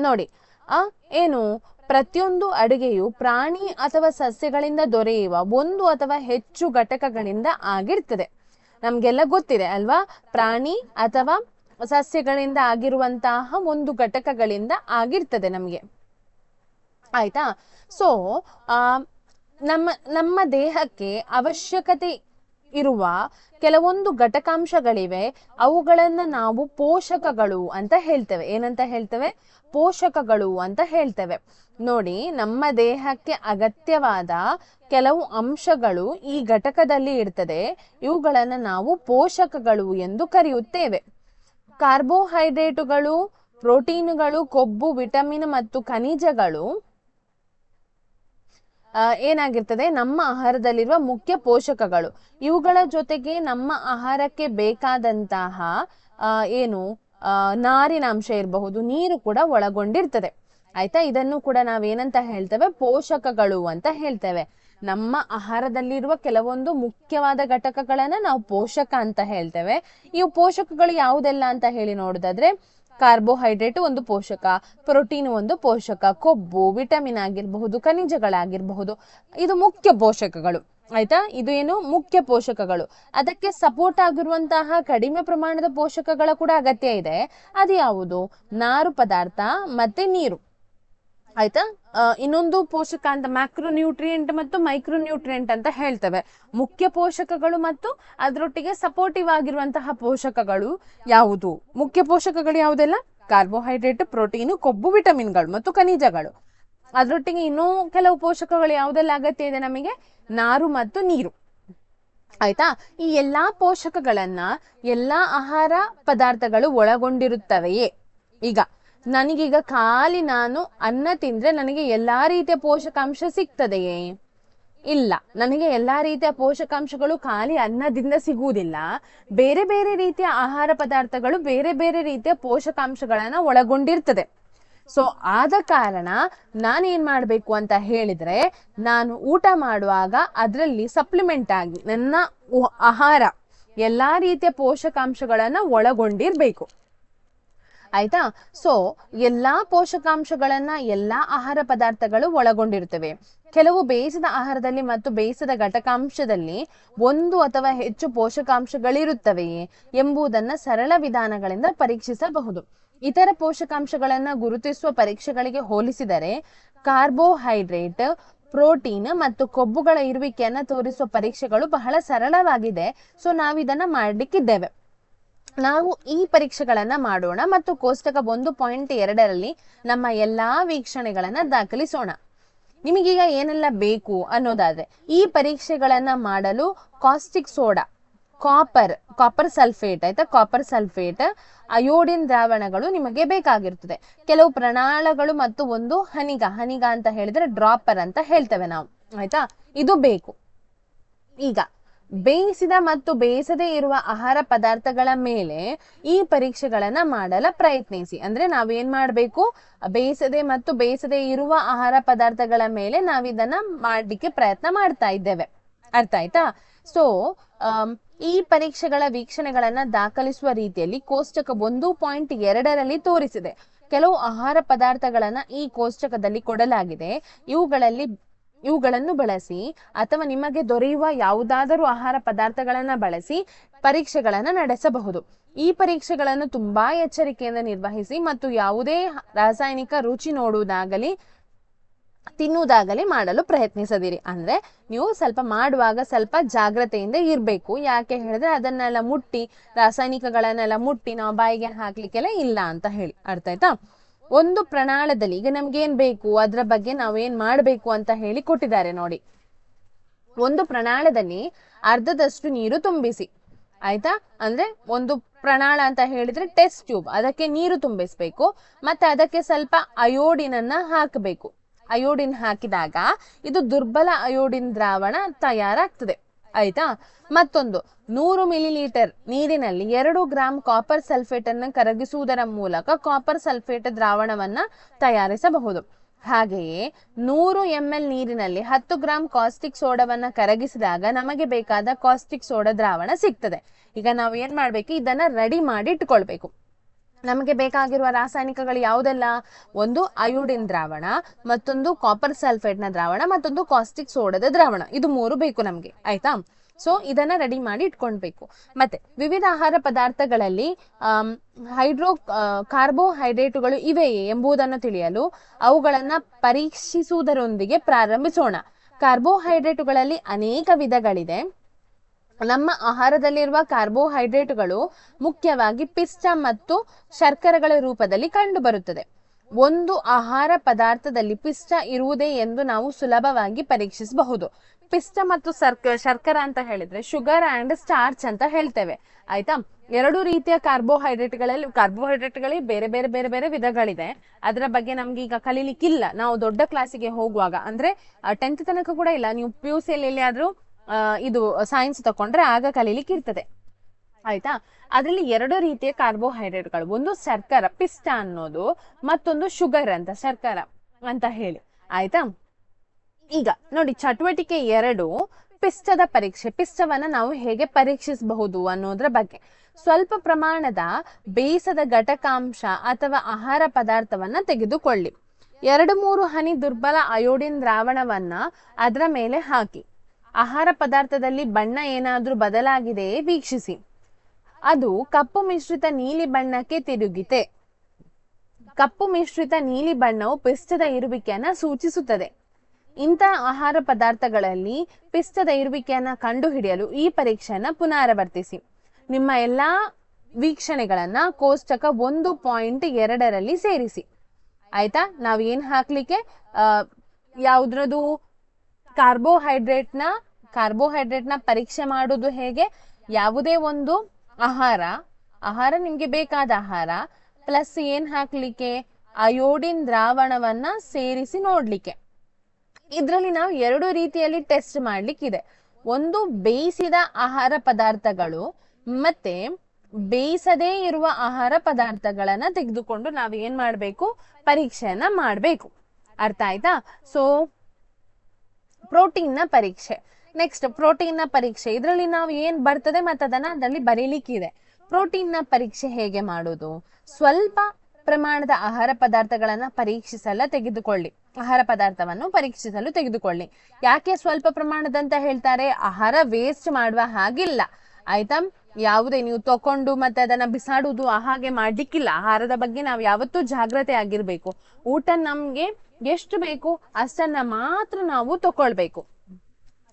ನೋಡಿ, ಆ, ಏನು? ಪ್ರತಿಯೊಂದು ಅಡುಗೆಯು ಪ್ರಾಣಿ ಅಥವಾ ಸಸ್ಯಗಳಿಂದ ದೊರೆಯುವ ಒಂದು ಅಥವಾ ಹೆಚ್ಚು ಘಟಕಗಳಿಂದ ಆಗಿರ್ತದೆ. ನಮ್ಗೆಲ್ಲ ಗೊತ್ತಿದೆ ಅಲ್ವಾ? ಪ್ರಾಣಿ ಅಥವಾ ಸಸ್ಯಗಳಿಂದ ಆಗಿರುವಂತಹ ಒಂದು ಘಟಕಗಳಿಂದ ಆಗಿರ್ತದೆ ನಮ್ಗೆ. ಆಯ್ತಾ? ಸೊ ನಮ್ಮ ನಮ್ಮ ದೇಹಕ್ಕೆ ಅವಶ್ಯಕತೆ ಇರುವ ಕೆಲವೊಂದು ಘಟಕಾಂಶಗಳಿವೆ. ಅವುಗಳನ್ನ ನಾವು ಪೋಷಕಗಳು ಅಂತ ಹೇಳ್ತೇವೆ. ಏನಂತ ಹೇಳ್ತೇವೆ? ಪೋಷಕಗಳು ಅಂತ ಹೇಳ್ತೇವೆ. ನೋಡಿ, ನಮ್ಮ ದೇಹಕ್ಕೆ ಅಗತ್ಯವಾದ ಕೆಲವು ಅಂಶಗಳು ಈ ಘಟಕದಲ್ಲಿ ಇರ್ತದೆ. ಇವುಗಳನ್ನು ನಾವು ಪೋಷಕಗಳು ಎಂದು ಕರೆಯುತ್ತೇವೆ. ಕಾರ್ಬೋಹೈಡ್ರೇಟುಗಳು, ಪ್ರೋಟೀನುಗಳು, ಕೊಬ್ಬು, ವಿಟಮಿನ್ ಮತ್ತು ಖನಿಜಗಳು ಏನಾಗಿರ್ತದೆ? ನಮ್ಮ ಆಹಾರದಲ್ಲಿರುವ ಮುಖ್ಯ ಪೋಷಕಗಳು. ಇವುಗಳ ಜೊತೆಗೆ ನಮ್ಮ ಆಹಾರಕ್ಕೆ ಬೇಕಾದಂತಹ ಏನು ನಾರಿನಾಂಶ ಇರಬಹುದು, ನೀರು ಕೂಡ ಒಳಗೊಂಡಿರ್ತದೆ. ಆಯ್ತಾ? ಇದನ್ನು ಕೂಡ ನಾವೇನಂತ ಹೇಳ್ತೇವೆ? ಪೋಷಕಗಳು ಅಂತ ಹೇಳ್ತೇವೆ. ನಮ್ಮ ಆಹಾರದಲ್ಲಿರುವ ಕೆಲವೊಂದು ಮುಖ್ಯವಾದ ಘಟಕಗಳನ್ನ ನಾವು ಪೋಷಕ ಅಂತ ಹೇಳ್ತೇವೆ. ಇವು ಪೋಷಕಗಳು ಯಾವುದೆಲ್ಲ ಅಂತ ಹೇಳಿ ನೋಡೋದಾದ್ರೆ ಕಾರ್ಬೋಹೈಡ್ರೇಟ್ ಒಂದು ಪೋಷಕ, ಪ್ರೋಟೀನ್ ಒಂದು ಪೋಷಕ, ಕೊಬ್ಬು, ವಿಟಮಿನ್ ಆಗಿರಬಹುದು, ಖನಿಜಗಳಾಗಿರಬಹುದು. ಇದು ಮುಖ್ಯ ಪೋಷಕಗಳು, ಆಯ್ತಾ? ಇದು ಏನು? ಮುಖ್ಯ ಪೋಷಕಗಳು. ಅದಕ್ಕೆ ಸಪೋರ್ಟ್ ಆಗಿರುವಂತಹ ಕಡಿಮೆ ಪ್ರಮಾಣದ ಪೋಷಕಗಳ ಕೂಡ ಅಗತ್ಯ ಇದೆ. ಅದು ಯಾವುದು ನಾರು ಪದಾರ್ಥ ಮತ್ತೆ ನೀರು. ಆಯ್ತಾ? ಇನ್ನೊಂದು ಪೋಷಕಾಂತ ಮ್ಯಾಕ್ರೋ ನ್ಯೂಟ್ರಿಯೆಂಟ್ ಮತ್ತು ಮೈಕ್ರೋ ನ್ಯೂಟ್ರಿಯೆಂಟ್ ಅಂತ ಹೇಳ್ತವೆ. ಮುಖ್ಯ ಪೋಷಕಗಳು ಮತ್ತು ಅದರೊಟ್ಟಿಗೆ ಸಪೋರ್ಟಿವ್ ಆಗಿರುವಂತಹ ಪೋಷಕಗಳು ಯಾವುದು? ಮುಖ್ಯ ಪೋಷಕಗಳು ಯಾವುದೆಲ್ಲ? ಕಾರ್ಬೋಹೈಡ್ರೇಟ್ ಪ್ರೋಟೀನು ಕೊಬ್ಬು ವಿಟಮಿನ್ಗಳು ಮತ್ತು ಖನಿಜಗಳು. ಅದರೊಟ್ಟಿಗೆ ಇನ್ನೂ ಕೆಲವು ಪೋಷಕಗಳು ಯಾವುದೆಲ್ಲ ಅಗತ್ಯ ಇದೆ ನಮಗೆ? ನಾರು ಮತ್ತು ನೀರು. ಆಯ್ತಾ? ಈ ಎಲ್ಲಾ ಪೋಷಕಗಳನ್ನ ಎಲ್ಲಾ ಆಹಾರ ಪದಾರ್ಥಗಳು ಒಳಗೊಂಡಿರುತ್ತವೆಯೇ? ಈಗ ನನಗೀಗ ಖಾಲಿ ನಾನು ಅನ್ನ ತಿಂದ್ರೆ ನನಗೆ ಎಲ್ಲಾ ರೀತಿಯ ಪೋಷಕಾಂಶ ಸಿಗ್ತದೆಯೇ? ಇಲ್ಲ. ನನಗೆ ಎಲ್ಲಾ ರೀತಿಯ ಪೋಷಕಾಂಶಗಳು ಖಾಲಿ ಅನ್ನದಿಂದ ಸಿಗುವುದಿಲ್ಲ. ಬೇರೆ ಬೇರೆ ರೀತಿಯ ಆಹಾರ ಪದಾರ್ಥಗಳು ಬೇರೆ ಬೇರೆ ರೀತಿಯ ಪೋಷಕಾಂಶಗಳನ್ನ ಒಳಗೊಂಡಿರ್ತದೆ. ಸೊ ಆದ ಕಾರಣ ನಾನೇನ್ ಮಾಡಬೇಕು ಅಂತ ಹೇಳಿದ್ರೆ, ನಾನು ಊಟ ಮಾಡುವಾಗ ಅದರಲ್ಲಿ ಸಪ್ಲಿಮೆಂಟ್ ಆಗಿ ನನ್ನ ಆಹಾರ ಎಲ್ಲಾ ರೀತಿಯ ಪೋಷಕಾಂಶಗಳನ್ನ ಒಳಗೊಂಡಿರ್ಬೇಕು. ಆಯ್ತಾ? ಸೊ ಎಲ್ಲಾ ಪೋಷಕಾಂಶಗಳನ್ನ ಎಲ್ಲಾ ಆಹಾರ ಪದಾರ್ಥಗಳು ಒಳಗೊಂಡಿರುತ್ತವೆ. ಕೆಲವು ಬೇಯಿಸಿದ ಆಹಾರದಲ್ಲಿ ಮತ್ತು ಬೇಯಿಸಿದ ಘಟಕಾಂಶದಲ್ಲಿ ಒಂದು ಅಥವಾ ಹೆಚ್ಚು ಪೋಷಕಾಂಶಗಳಿರುತ್ತವೆಯೇ ಎಂಬುದನ್ನ ಸರಳ ವಿಧಾನಗಳಿಂದ ಪರೀಕ್ಷಿಸಬಹುದು. ಇತರ ಪೋಷಕಾಂಶಗಳನ್ನ ಗುರುತಿಸುವ ಪರೀಕ್ಷೆಗಳಿಗೆ ಹೋಲಿಸಿದರೆ, ಕಾರ್ಬೋಹೈಡ್ರೇಟ್, ಪ್ರೋಟೀನ್ ಮತ್ತು ಕೊಬ್ಬುಗಳ ಇರುವಿಕೆಯನ್ನ ತೋರಿಸುವ ಪರೀಕ್ಷೆಗಳು ಬಹಳ ಸರಳವಾಗಿದೆ. ಸೊ ನಾವಿದನ್ನ ಮಾಡ್ಲಿಕ್ಕಿದ್ದೇವೆ. ನಾವು ಈ ಪರೀಕ್ಷೆಗಳನ್ನ ಮಾಡೋಣ ಮತ್ತು ಕೋಷ್ಟಕ ಒಂದು ಪಾಯಿಂಟ್ ಎರಡರಲ್ಲಿ ನಮ್ಮ ಎಲ್ಲಾ ವೀಕ್ಷಣೆಗಳನ್ನ ದಾಖಲಿಸೋಣ. ನಿಮಗೀಗ ಏನೆಲ್ಲ ಬೇಕು ಅನ್ನೋದಾದ್ರೆ, ಈ ಪರೀಕ್ಷೆಗಳನ್ನ ಮಾಡಲು caustic soda copper copper sulphate ಆಯ್ತಾ? ಕಾಪರ್ ಸಲ್ಫೇಟ್ ಅಯೋಡಿನ್ ದ್ರಾವಣಗಳು ನಿಮಗೆ ಬೇಕಾಗಿರ್ತದೆ. ಕೆಲವು ಪ್ರಣಾಳಗಳು ಮತ್ತು ಒಂದು ಹನಿಗ ಹನಿಗ ಅಂತ ಹೇಳಿದ್ರೆ ಡ್ರಾಪರ್ ಅಂತ ಹೇಳ್ತೇವೆ ನಾವು. ಆಯ್ತಾ? ಇದು ಬೇಕು. ಈಗ ಬೇಯಿಸಿದ ಮತ್ತು ಬೇಯಿಸದೇ ಇರುವ ಆಹಾರ ಪದಾರ್ಥಗಳ ಮೇಲೆ ಈ ಪರೀಕ್ಷೆಗಳನ್ನ ಮಾಡಲ ಪ್ರಯತ್ನಿಸಿ. ಅಂದ್ರೆ ನಾವೇನ್ ಮಾಡಬೇಕು? ಬೇಯಿಸದೆ ಮತ್ತು ಬೇಯಿಸದೇ ಇರುವ ಆಹಾರ ಪದಾರ್ಥಗಳ ಮೇಲೆ ನಾವಿದನ್ನ ಮಾಡ್ಲಿಕ್ಕೆ ಪ್ರಯತ್ನ ಮಾಡ್ತಾ ಇದ್ದೇವೆ. ಅರ್ಥ ಆಯ್ತಾ? ಸೊ ಈ ಪರೀಕ್ಷೆಗಳ ವೀಕ್ಷಣೆಗಳನ್ನ ದಾಖಲಿಸುವ ರೀತಿಯಲ್ಲಿ ಕೋಷ್ಟಕ ಒಂದು ಪಾಯಿಂಟ್ ಎರಡರಲ್ಲಿ ತೋರಿಸಿದೆ. ಕೆಲವು ಆಹಾರ ಪದಾರ್ಥಗಳನ್ನ ಈ ಕೋಷ್ಟಕದಲ್ಲಿ ಕೊಡಲಾಗಿದೆ. ಇವುಗಳಲ್ಲಿ ಇವುಗಳನ್ನು ಬಳಸಿ ಅಥವಾ ನಿಮಗೆ ದೊರೆಯುವ ಯಾವುದಾದರೂ ಆಹಾರ ಪದಾರ್ಥಗಳನ್ನ ಬಳಸಿ ಪರೀಕ್ಷೆಗಳನ್ನ ನಡೆಸಬಹುದು. ಈ ಪರೀಕ್ಷೆಗಳನ್ನು ತುಂಬಾ ಎಚ್ಚರಿಕೆಯಿಂದ ನಿರ್ವಹಿಸಿ ಮತ್ತು ಯಾವುದೇ ರಾಸಾಯನಿಕ ರುಚಿ ನೋಡುವುದಾಗಲಿ, ತಿನ್ನುವುದಾಗಲಿ ಮಾಡಲು ಪ್ರಯತ್ನಿಸದಿರಿ. ಅಂದ್ರೆ ನೀವು ಸ್ವಲ್ಪ ಮಾಡುವಾಗ ಸ್ವಲ್ಪ ಜಾಗ್ರತೆಯಿಂದ ಇರಬೇಕು. ಯಾಕೆ ಹೇಳಿದ್ರೆ ಅದನ್ನೆಲ್ಲ ಮುಟ್ಟಿ, ರಾಸಾಯನಿಕಗಳನ್ನೆಲ್ಲ ಮುಟ್ಟಿ ನಾವು ಬಾಯಿಗೆ ಹಾಕ್ಲಿಕ್ಕೆಲ್ಲ ಇಲ್ಲ ಅಂತ ಹೇಳಿ. ಅರ್ಥ ಆಯ್ತಾ? ಒಂದು ಪ್ರಣಾಳದಲ್ಲಿ, ಈಗ ನಮ್ಗೆ ಏನ್ ಬೇಕು, ಅದ್ರ ಬಗ್ಗೆ ನಾವು ಏನ್ ಮಾಡ್ಬೇಕು ಅಂತ ಹೇಳಿ ಕೊಟ್ಟಿದ್ದಾರೆ ನೋಡಿ. ಒಂದು ಪ್ರಣಾಳದಲ್ಲಿ ಅರ್ಧದಷ್ಟು ನೀರು ತುಂಬಿಸಿ, ಆಯ್ತಾ? ಅಂದ್ರೆ ಒಂದು ಪ್ರಣಾಳ ಅಂತ ಹೇಳಿದ್ರೆ ಟೆಸ್ಟ್ ಟ್ಯೂಬ್, ಅದಕ್ಕೆ ನೀರು ತುಂಬಿಸ್ಬೇಕು, ಮತ್ತೆ ಅದಕ್ಕೆ ಸ್ವಲ್ಪ ಅಯೋಡಿನ್ ಅನ್ನ ಹಾಕಬೇಕು. ಅಯೋಡಿನ್ ಹಾಕಿದಾಗ ಇದು ದುರ್ಬಲ ಅಯೋಡಿನ್ ದ್ರಾವಣ ತಯಾರಾಗ್ತದೆ. ಆಯ್ತಾ? ಮತ್ತೊಂದು, ನೂರು ಮಿಲಿಲೀಟರ್ ನೀರಿನಲ್ಲಿ ಎರಡು ಗ್ರಾಂ ಕಾಪರ್ ಸಲ್ಫೇಟ್ ಅನ್ನು ಕರಗಿಸುವುದರ ಮೂಲಕ ಕಾಪರ್ ಸಲ್ಫೇಟ್ ದ್ರಾವಣವನ್ನ ತಯಾರಿಸಬಹುದು. ಹಾಗೆಯೇ, ನೂರು ಎಂ ಎಲ್ ನೀರಿನಲ್ಲಿ ಹತ್ತು ಗ್ರಾಂ ಕಾಸ್ಟಿಕ್ ಸೋಡವನ್ನು ಕರಗಿಸಿದಾಗ ನಮಗೆ ಬೇಕಾದ ಕಾಸ್ಟಿಕ್ ಸೋಡಾ ದ್ರಾವಣ ಸಿಗ್ತದೆ. ಈಗ ನಾವು ಏನ್ ಮಾಡಬೇಕು? ಇದನ್ನ ರೆಡಿ ಮಾಡಿ ಇಟ್ಕೊಳ್ಬೇಕು. ನಮಗೆ ಬೇಕಾಗಿರುವ ರಾಸಾಯನಿಕಗಳು ಯಾವುದೆಲ್ಲ? ಒಂದು ಅಯೋಡಿನ್ ದ್ರಾವಣ, ಮತ್ತೊಂದು ಕಾಪರ್ ಸಲ್ಫೇಟ್ನ ದ್ರಾವಣ, ಮತ್ತೊಂದು ಕಾಸ್ಟಿಕ್ ಸೋಡದ ದ್ರಾವಣ. ಇದು ಮೂರು ಬೇಕು ನಮಗೆ, ಆಯ್ತಾ? ಸೊ ಇದನ್ನ ರೆಡಿ ಮಾಡಿ ಇಟ್ಕೊಳ್ಬೇಕು. ಮತ್ತೆ, ವಿವಿಧ ಆಹಾರ ಪದಾರ್ಥಗಳಲ್ಲಿ ಹೈಡ್ರೋ ಕಾರ್ಬೋಹೈಡ್ರೇಟುಗಳು ಇವೆಯೇ ಎಂಬುದನ್ನು ತಿಳಿಯಲು ಅವುಗಳನ್ನ ಪರೀಕ್ಷಿಸುವುದರೊಂದಿಗೆ ಪ್ರಾರಂಭಿಸೋಣ. ಕಾರ್ಬೋಹೈಡ್ರೇಟುಗಳಲ್ಲಿ ಅನೇಕ ವಿಧಗಳಿದೆ. ನಮ್ಮ ಆಹಾರದಲ್ಲಿರುವ ಕಾರ್ಬೋಹೈಡ್ರೇಟ್ಗಳು ಮುಖ್ಯವಾಗಿ ಪಿಷ್ಟ ಮತ್ತು ಶರ್ಕರಗಳ ರೂಪದಲ್ಲಿ ಕಂಡುಬರುತ್ತದೆ. ಒಂದು ಆಹಾರ ಪದಾರ್ಥದಲ್ಲಿ ಪಿಷ್ಟ ಇರುವುದೇ ಎಂದು ನಾವು ಸುಲಭವಾಗಿ ಪರೀಕ್ಷಿಸಬಹುದು. ಪಿಷ್ಟ ಮತ್ತು ಸರ್ಕ ಶರ್ಕರ ಅಂತ ಹೇಳಿದ್ರೆ ಶುಗರ್ ಅಂಡ್ ಸ್ಟಾರ್ಚ್ ಅಂತ ಹೇಳ್ತೇವೆ. ಆಯ್ತಾ? ಎರಡು ರೀತಿಯ ಕಾರ್ಬೋಹೈಡ್ರೇಟ್ಗಳಲ್ಲಿ ಕಾರ್ಬೋಹೈಡ್ರೇಟ್ಗಳಲ್ಲಿ ಬೇರೆ ಬೇರೆ ಬೇರೆ ಬೇರೆ ವಿಧಗಳಿದೆ. ಅದರ ಬಗ್ಗೆ ನಮ್ಗೆ ಈಗ ಕಲೀಲಿಕ್ಕಿಲ್ಲ. ನಾವು ದೊಡ್ಡ ಕ್ಲಾಸಿಗೆ ಹೋಗುವಾಗ ಅಂದ್ರೆ ಟೆಂತ್ ತನಕ ಕೂಡ ಇಲ್ಲ. ನೀವು ಪಿ ಯು ಸಿಯಲ್ಲಿ ಎಲ್ಲಿಯಾದ್ರೂ ಆ, ಇದು ಸೈನ್ಸ್ ತಕೊಂಡ್ರೆ ಆಗ ಕಲೀಲಿಕ್ಕೆ ಇರ್ತದೆ. ಆಯ್ತಾ? ಅದರಲ್ಲಿ ಎರಡು ರೀತಿಯ ಕಾರ್ಬೋಹೈಡ್ರೇಟ್ಗಳು ಒಂದು ಸರ್ಕಾರ ಪಿಷ್ಟ ಅನ್ನೋದು, ಮತ್ತೊಂದು ಶುಗರ್ ಅಂತ, ಸರ್ಕಾರ ಅಂತ ಹೇಳಿ. ಆಯ್ತಾ? ಈಗ ನೋಡಿ, ಚಟುವಟಿಕೆ ಎರಡು ಪಿಷ್ಟದ ಪರೀಕ್ಷೆ. ಪಿಷ್ಟವನ್ನ ನಾವು ಹೇಗೆ ಪರೀಕ್ಷಿಸಬಹುದು ಅನ್ನೋದ್ರ ಬಗ್ಗೆ. ಸ್ವಲ್ಪ ಪ್ರಮಾಣದ ಬೇಯಿಸದ ಘಟಕಾಂಶ ಅಥವಾ ಆಹಾರ ಪದಾರ್ಥವನ್ನ ತೆಗೆದುಕೊಳ್ಳಿ. ಎರಡು ಮೂರು ಹನಿ ದುರ್ಬಲ ಅಯೋಡಿನ್ ದ್ರಾವಣವನ್ನ ಅದರ ಮೇಲೆ ಹಾಕಿ. ಆಹಾರ ಪದಾರ್ಥದಲ್ಲಿ ಬಣ್ಣ ಏನಾದರೂ ಬದಲಾಗಿದೆಯೇ ವೀಕ್ಷಿಸಿ. ಅದು ಕಪ್ಪು ಮಿಶ್ರಿತ ನೀಲಿ ಬಣ್ಣಕ್ಕೆ ತಿರುಗಿದೆ ಕಪ್ಪು ಮಿಶ್ರಿತ ನೀಲಿ ಬಣ್ಣವು ಪಿಷ್ಟದ ಇರುವಿಕೆಯನ್ನು ಸೂಚಿಸುತ್ತದೆ. ಇಂಥ ಆಹಾರ ಪದಾರ್ಥಗಳಲ್ಲಿ ಪಿಷ್ಟದ ಇರುವಿಕೆಯನ್ನು ಕಂಡುಹಿಡಿಯಲು ಈ ಪರೀಕ್ಷೆಯನ್ನು ಪುನರಾವರ್ತಿಸಿ. ನಿಮ್ಮ ಎಲ್ಲ ವೀಕ್ಷಣೆಗಳನ್ನು ಕೋಷ್ಟಕ ಒಂದು ಪಾಯಿಂಟ್ ಎರಡರಲ್ಲಿ ಸೇರಿಸಿ. ಆಯ್ತಾ? ನಾವು ಏನು ಹಾಕ್ಲಿಕ್ಕೆ ಯಾವ್ದ್ರದ್ದು ಕಾರ್ಬೋಹೈಡ್ರೇಟ್ನ ಕಾರ್ಬೋಹೈಡ್ರೇಟ್ನ ಪರೀಕ್ಷೆ ಮಾಡೋದು ಹೇಗೆ? ಯಾವುದೇ ಒಂದು ಆಹಾರ ಆಹಾರ ನಿಮ್ಗೆ ಬೇಕಾದ ಆಹಾರ, ಪ್ಲಸ್ ಏನ್ ಹಾಕ್ಲಿಕ್ಕೆ? ಅಯೋಡಿನ್ ದ್ರಾವಣವನ್ನ ಸೇರಿಸಿ ನೋಡ್ಲಿಕ್ಕೆ. ಇದರಲ್ಲಿ ನಾವು ಎರಡು ರೀತಿಯಲ್ಲಿ ಟೆಸ್ಟ್ ಮಾಡ್ಲಿಕ್ಕಿದೆ. ಒಂದು ಬೇಯಿಸಿದ ಆಹಾರ ಪದಾರ್ಥಗಳು ಮತ್ತೆ ಬೇಯಿಸದೇ ಇರುವ ಆಹಾರ ಪದಾರ್ಥಗಳನ್ನ ತೆಗೆದುಕೊಂಡು ನಾವು ಏನ್ ಮಾಡ್ಬೇಕು? ಪರೀಕ್ಷೆಯನ್ನ ಮಾಡ್ಬೇಕು. ಅರ್ಥ ಆಯ್ತಾ? ಸೊ ಪ್ರೋಟೀನ್ನ ಪರೀಕ್ಷೆ. ನೆಕ್ಸ್ಟ್ ಪ್ರೋಟೀನ್ನ ಪರೀಕ್ಷೆ. ಇದರಲ್ಲಿ ನಾವು ಏನ್ ಬರ್ತದೆ ಮತ್ತೆ ಅದನ್ನ ಅದರಲ್ಲಿ ಬರೀಲಿಕ್ಕಿದೆ ಪ್ರೋಟೀನ್ನ ಪರೀಕ್ಷೆ ಹೇಗೆ ಮಾಡೋದು? ಸ್ವಲ್ಪ ಪ್ರಮಾಣದ ಆಹಾರ ಪದಾರ್ಥಗಳನ್ನ ಪರೀಕ್ಷಿಸಲು ತೆಗೆದುಕೊಳ್ಳಿ. ಆಹಾರ ಪದಾರ್ಥವನ್ನು ಪರೀಕ್ಷಿಸಲು ತೆಗೆದುಕೊಳ್ಳಿ. ಯಾಕೆ ಸ್ವಲ್ಪ ಪ್ರಮಾಣದಂತ ಹೇಳ್ತಾರೆ? ಆಹಾರ ವೇಸ್ಟ್ ಮಾಡುವ ಹಾಗಿಲ್ಲ. ಆಯ್ತಾ? ಯಾವುದೇ ನೀವು ತಕೊಂಡು ಮತ್ತೆ ಅದನ್ನ ಬಿಸಾಡುವುದು ಹಾಗೆ ಮಾಡ್ಲಿಕ್ಕಿಲ್ಲ. ಆಹಾರದ ಬಗ್ಗೆ ನಾವು ಯಾವತ್ತೂ ಜಾಗ್ರತೆ ಆಗಿರ್ಬೇಕು. ಊಟ ನಮ್ಗೆ ಎಷ್ಟು ಬೇಕು, ಅಷ್ಟನ್ನ ಮಾತ್ರ ನಾವು ತಕೊಳ್ಬೇಕು.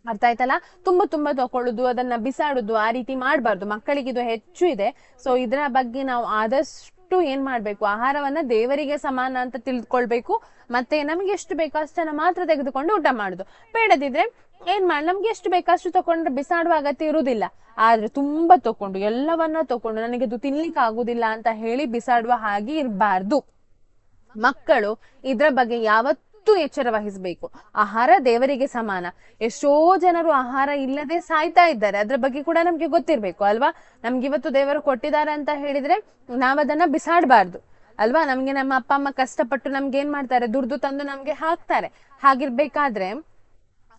ಅರ್ಥ ಆಯ್ತಲ್ಲ ತುಂಬಾ ತುಂಬಾ ತಕೊಳ್ಳುದು ಅದನ್ನ ಬಿಸಾಡುದು, ಆ ರೀತಿ ಮಾಡಬಾರ್ದು. ಮಕ್ಕಳಿಗೆ ಇದು ಹೆಚ್ಚು ಇದೆ. ಸೊ ಇದರ ಬಗ್ಗೆ ನಾವು ಆದಷ್ಟು ಏನ್ ಮಾಡ್ಬೇಕು? ಆಹಾರವನ್ನ ದೇವರಿಗೆ ಸಮಾನ ಅಂತ ತಿಳ್ಕೊಳ್ಬೇಕು. ಮತ್ತೆ ನಮ್ಗೆ ಎಷ್ಟು ಬೇಕೋ ಅಷ್ಟನ್ನ ಮಾತ್ರ ತೆಗೆದುಕೊಂಡು ಊಟ ಮಾಡುದು. ಬೇಡದಿದ್ರೆ ಏನ್ ಮಾಡಿ, ನಮ್ಗೆ ಎಷ್ಟು ಬೇಕೋ ಅಷ್ಟು ತಕೊಂಡ್ರೆ ಬಿಸಾಡುವ ಅಗತ್ಯ ಇರುವುದಿಲ್ಲ. ಆದ್ರೆ ತುಂಬಾ ತಕೊಂಡು ಎಲ್ಲವನ್ನ ತಕೊಂಡು ನನಗೆ ಇದು ತಿನ್ಲಿಕ್ಕೆ ಆಗುದಿಲ್ಲ ಅಂತ ಹೇಳಿ ಬಿಸಾಡುವ ಹಾಗೆ ಇರಬಾರ್ದು. ಮಕ್ಕಳು ಇದ್ರ ಬಗ್ಗೆ ಯಾವತ್ತೂ ಎಚ್ಚರ ವಹಿಸಬೇಕು. ಆಹಾರ ದೇವರಿಗೆ ಸಮಾನ. ಎಷ್ಟೋ ಜನರು ಆಹಾರ ಇಲ್ಲದೆ ಸಾಯ್ತಾ ಇದ್ದಾರೆ. ಅದ್ರ ಬಗ್ಗೆ ಕೂಡ ನಮ್ಗೆ ಗೊತ್ತಿರ್ಬೇಕು, ಅಲ್ವಾ? ನಮ್ಗೆ ಇವತ್ತು ದೇವರು ಕೊಟ್ಟಿದ್ದಾರೆ ಅಂತ ಹೇಳಿದ್ರೆ ನಾವದನ್ನ ಬಿಸಾಡಬಾರ್ದು, ಅಲ್ವಾ? ನಮ್ಗೆ ನಮ್ಮ ಅಪ್ಪ, ಅಮ್ಮ ಕಷ್ಟಪಟ್ಟು ನಮ್ಗೆ ಏನ್ ಮಾಡ್ತಾರೆ? ದುಡ್ದು ತಂದು ನಮ್ಗೆ ಹಾಕ್ತಾರೆ. ಹಾಗಿರ್ಬೇಕಾದ್ರೆ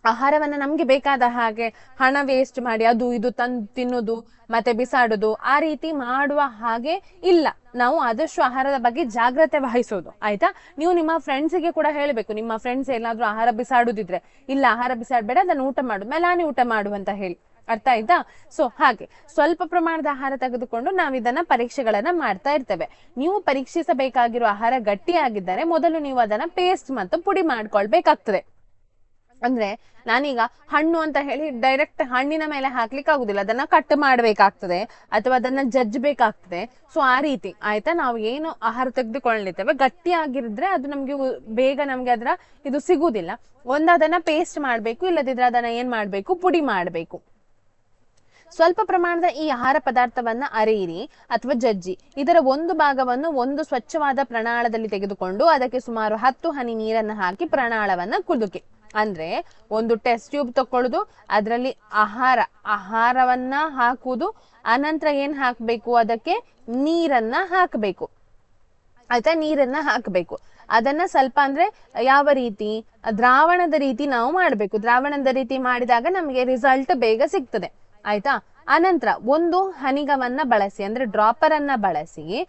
ಆಹಾರವನ್ನ ನಮ್ಗೆ ಬೇಕಾದ ಹಾಗೆ ಹಣ ವೇಸ್ಟ್ ಮಾಡಿ ಅದು ಇದು ತಂದು ತಿನ್ನುದು, ಮತ್ತೆ ಬಿಸಾಡುದು, ಆ ರೀತಿ ಮಾಡುವ ಹಾಗೆ ಇಲ್ಲ. ನಾವು ಆದಷ್ಟು ಆಹಾರದ ಬಗ್ಗೆ ಜಾಗ್ರತೆ ವಹಿಸೋದು, ಆಯ್ತಾ? ನೀವು ನಿಮ್ಮ ಫ್ರೆಂಡ್ಸಿಗೆ ಕೂಡ ಹೇಳಬೇಕು. ನಿಮ್ಮ ಫ್ರೆಂಡ್ಸ್ ಏನಾದ್ರೂ ಆಹಾರ ಬಿಸಾಡುದಿದ್ರೆ, ಇಲ್ಲ ಆಹಾರ ಬಿಸಾಡ್ಬೇಡ, ಅದನ್ನ ಊಟ ಮಾಡು ಮೆಲಾನಿ ಊಟ ಮಾಡು ಅಂತ ಹೇಳಿ. ಅರ್ಥ ಆಯ್ತಾ? ಸೊ ಹಾಗೆ. ಸ್ವಲ್ಪ ಪ್ರಮಾಣದ ಆಹಾರ ತೆಗೆದುಕೊಂಡು ನಾವು ಇದನ್ನ ಪರೀಕ್ಷೆಗಳನ್ನ ಮಾಡ್ತಾ ಇರ್ತೇವೆ. ನೀವು ಪರೀಕ್ಷಿಸಬೇಕಾಗಿರೋ ಆಹಾರ ಗಟ್ಟಿಯಾಗಿದ್ದರೆ ಮೊದಲು ನೀವು ಅದನ್ನ ಪೇಸ್ಟ್ ಮತ್ತು ಪುಡಿ ಮಾಡ್ಕೊಳ್ಬೇಕಾಗ್ತದೆ. ಅಂದ್ರೆ ನಾನೀಗ ಹಣ್ಣು ಅಂತ ಹೇಳಿ ಡೈರೆಕ್ಟ್ ಹಣ್ಣಿನ ಮೇಲೆ ಹಾಕ್ಲಿಕ್ಕೆ ಆಗುದಿಲ್ಲ ಅದನ್ನ ಕಟ್ ಮಾಡ್ಬೇಕಾಗ್ತದೆ ಅಥವಾ ಅದನ್ನ ಜಜ್ಬೇಕಾಗ್ತದೆ ಸೊ ಆ ರೀತಿ ಆಯ್ತಾ? ನಾವು ಏನು ಆಹಾರ ತೆಗೆದುಕೊಳ್ಳಿರ್ತೇವೆ ಗಟ್ಟಿಯಾಗಿರಿದ್ರೆ ಅದು ನಮ್ಗೆ ಬೇಗ ನಮ್ಗೆ ಅದರ ಇದು ಸಿಗುದಿಲ್ಲ. ಒಂದ್ ಅದನ್ನ ಪೇಸ್ಟ್ ಮಾಡ್ಬೇಕು, ಇಲ್ಲದಿದ್ರೆ ಅದನ್ನ ಏನ್ ಮಾಡ್ಬೇಕು? ಪುಡಿ ಮಾಡ್ಬೇಕು. ಸ್ವಲ್ಪ ಪ್ರಮಾಣದ ಈ ಆಹಾರ ಪದಾರ್ಥವನ್ನ ಅರಿಯಿರಿ ಅಥವಾ ಜಜ್ಜಿ. ಇದರ ಒಂದು ಭಾಗವನ್ನು ಒಂದು ಸ್ವಚ್ಛವಾದ ಪ್ರಣಾಳದಲ್ಲಿ ತೆಗೆದುಕೊಂಡು ಅದಕ್ಕೆ ಸುಮಾರು ಹತ್ತು ಹನಿ ನೀರನ್ನು ಹಾಕಿ ಪ್ರಣಾಳವನ್ನ ಕುದುಕಿ. ಅಂದ್ರೆ ಒಂದು ಟೆಸ್ಟ್ ಟ್ಯೂಬ್ ತಕೊಳ್ಳುದು, ಅದರಲ್ಲಿ ಆಹಾರ, ಆಹಾರವನ್ನ ಹಾಕುವುದು ಅನಂತರ ಏನ್ ಹಾಕ್ಬೇಕು? ಅದಕ್ಕೆ ನೀರನ್ನ ಹಾಕಬೇಕು. ಆಯ್ತಾ? ನೀರನ್ನ ಹಾಕಬೇಕು. ಅದನ್ನ ಸ್ವಲ್ಪ ಅಂದ್ರೆ ಯಾವ ರೀತಿ? ದ್ರಾವಣದ ರೀತಿ ನಾವು ಮಾಡಬೇಕು. ದ್ರಾವಣದ ರೀತಿ ಮಾಡಿದಾಗ ನಮಗೆ ರಿಸಲ್ಟ್ ಬೇಗ ಸಿಗ್ತದೆ. ಆಯ್ತಾ? ಅನಂತರ ಒಂದು ಹನಿಗವನ್ನ ಬಳಸಿ, ಅಂದ್ರೆ ಡ್ರಾಪರ್ ಅನ್ನ ಬಳಸಿ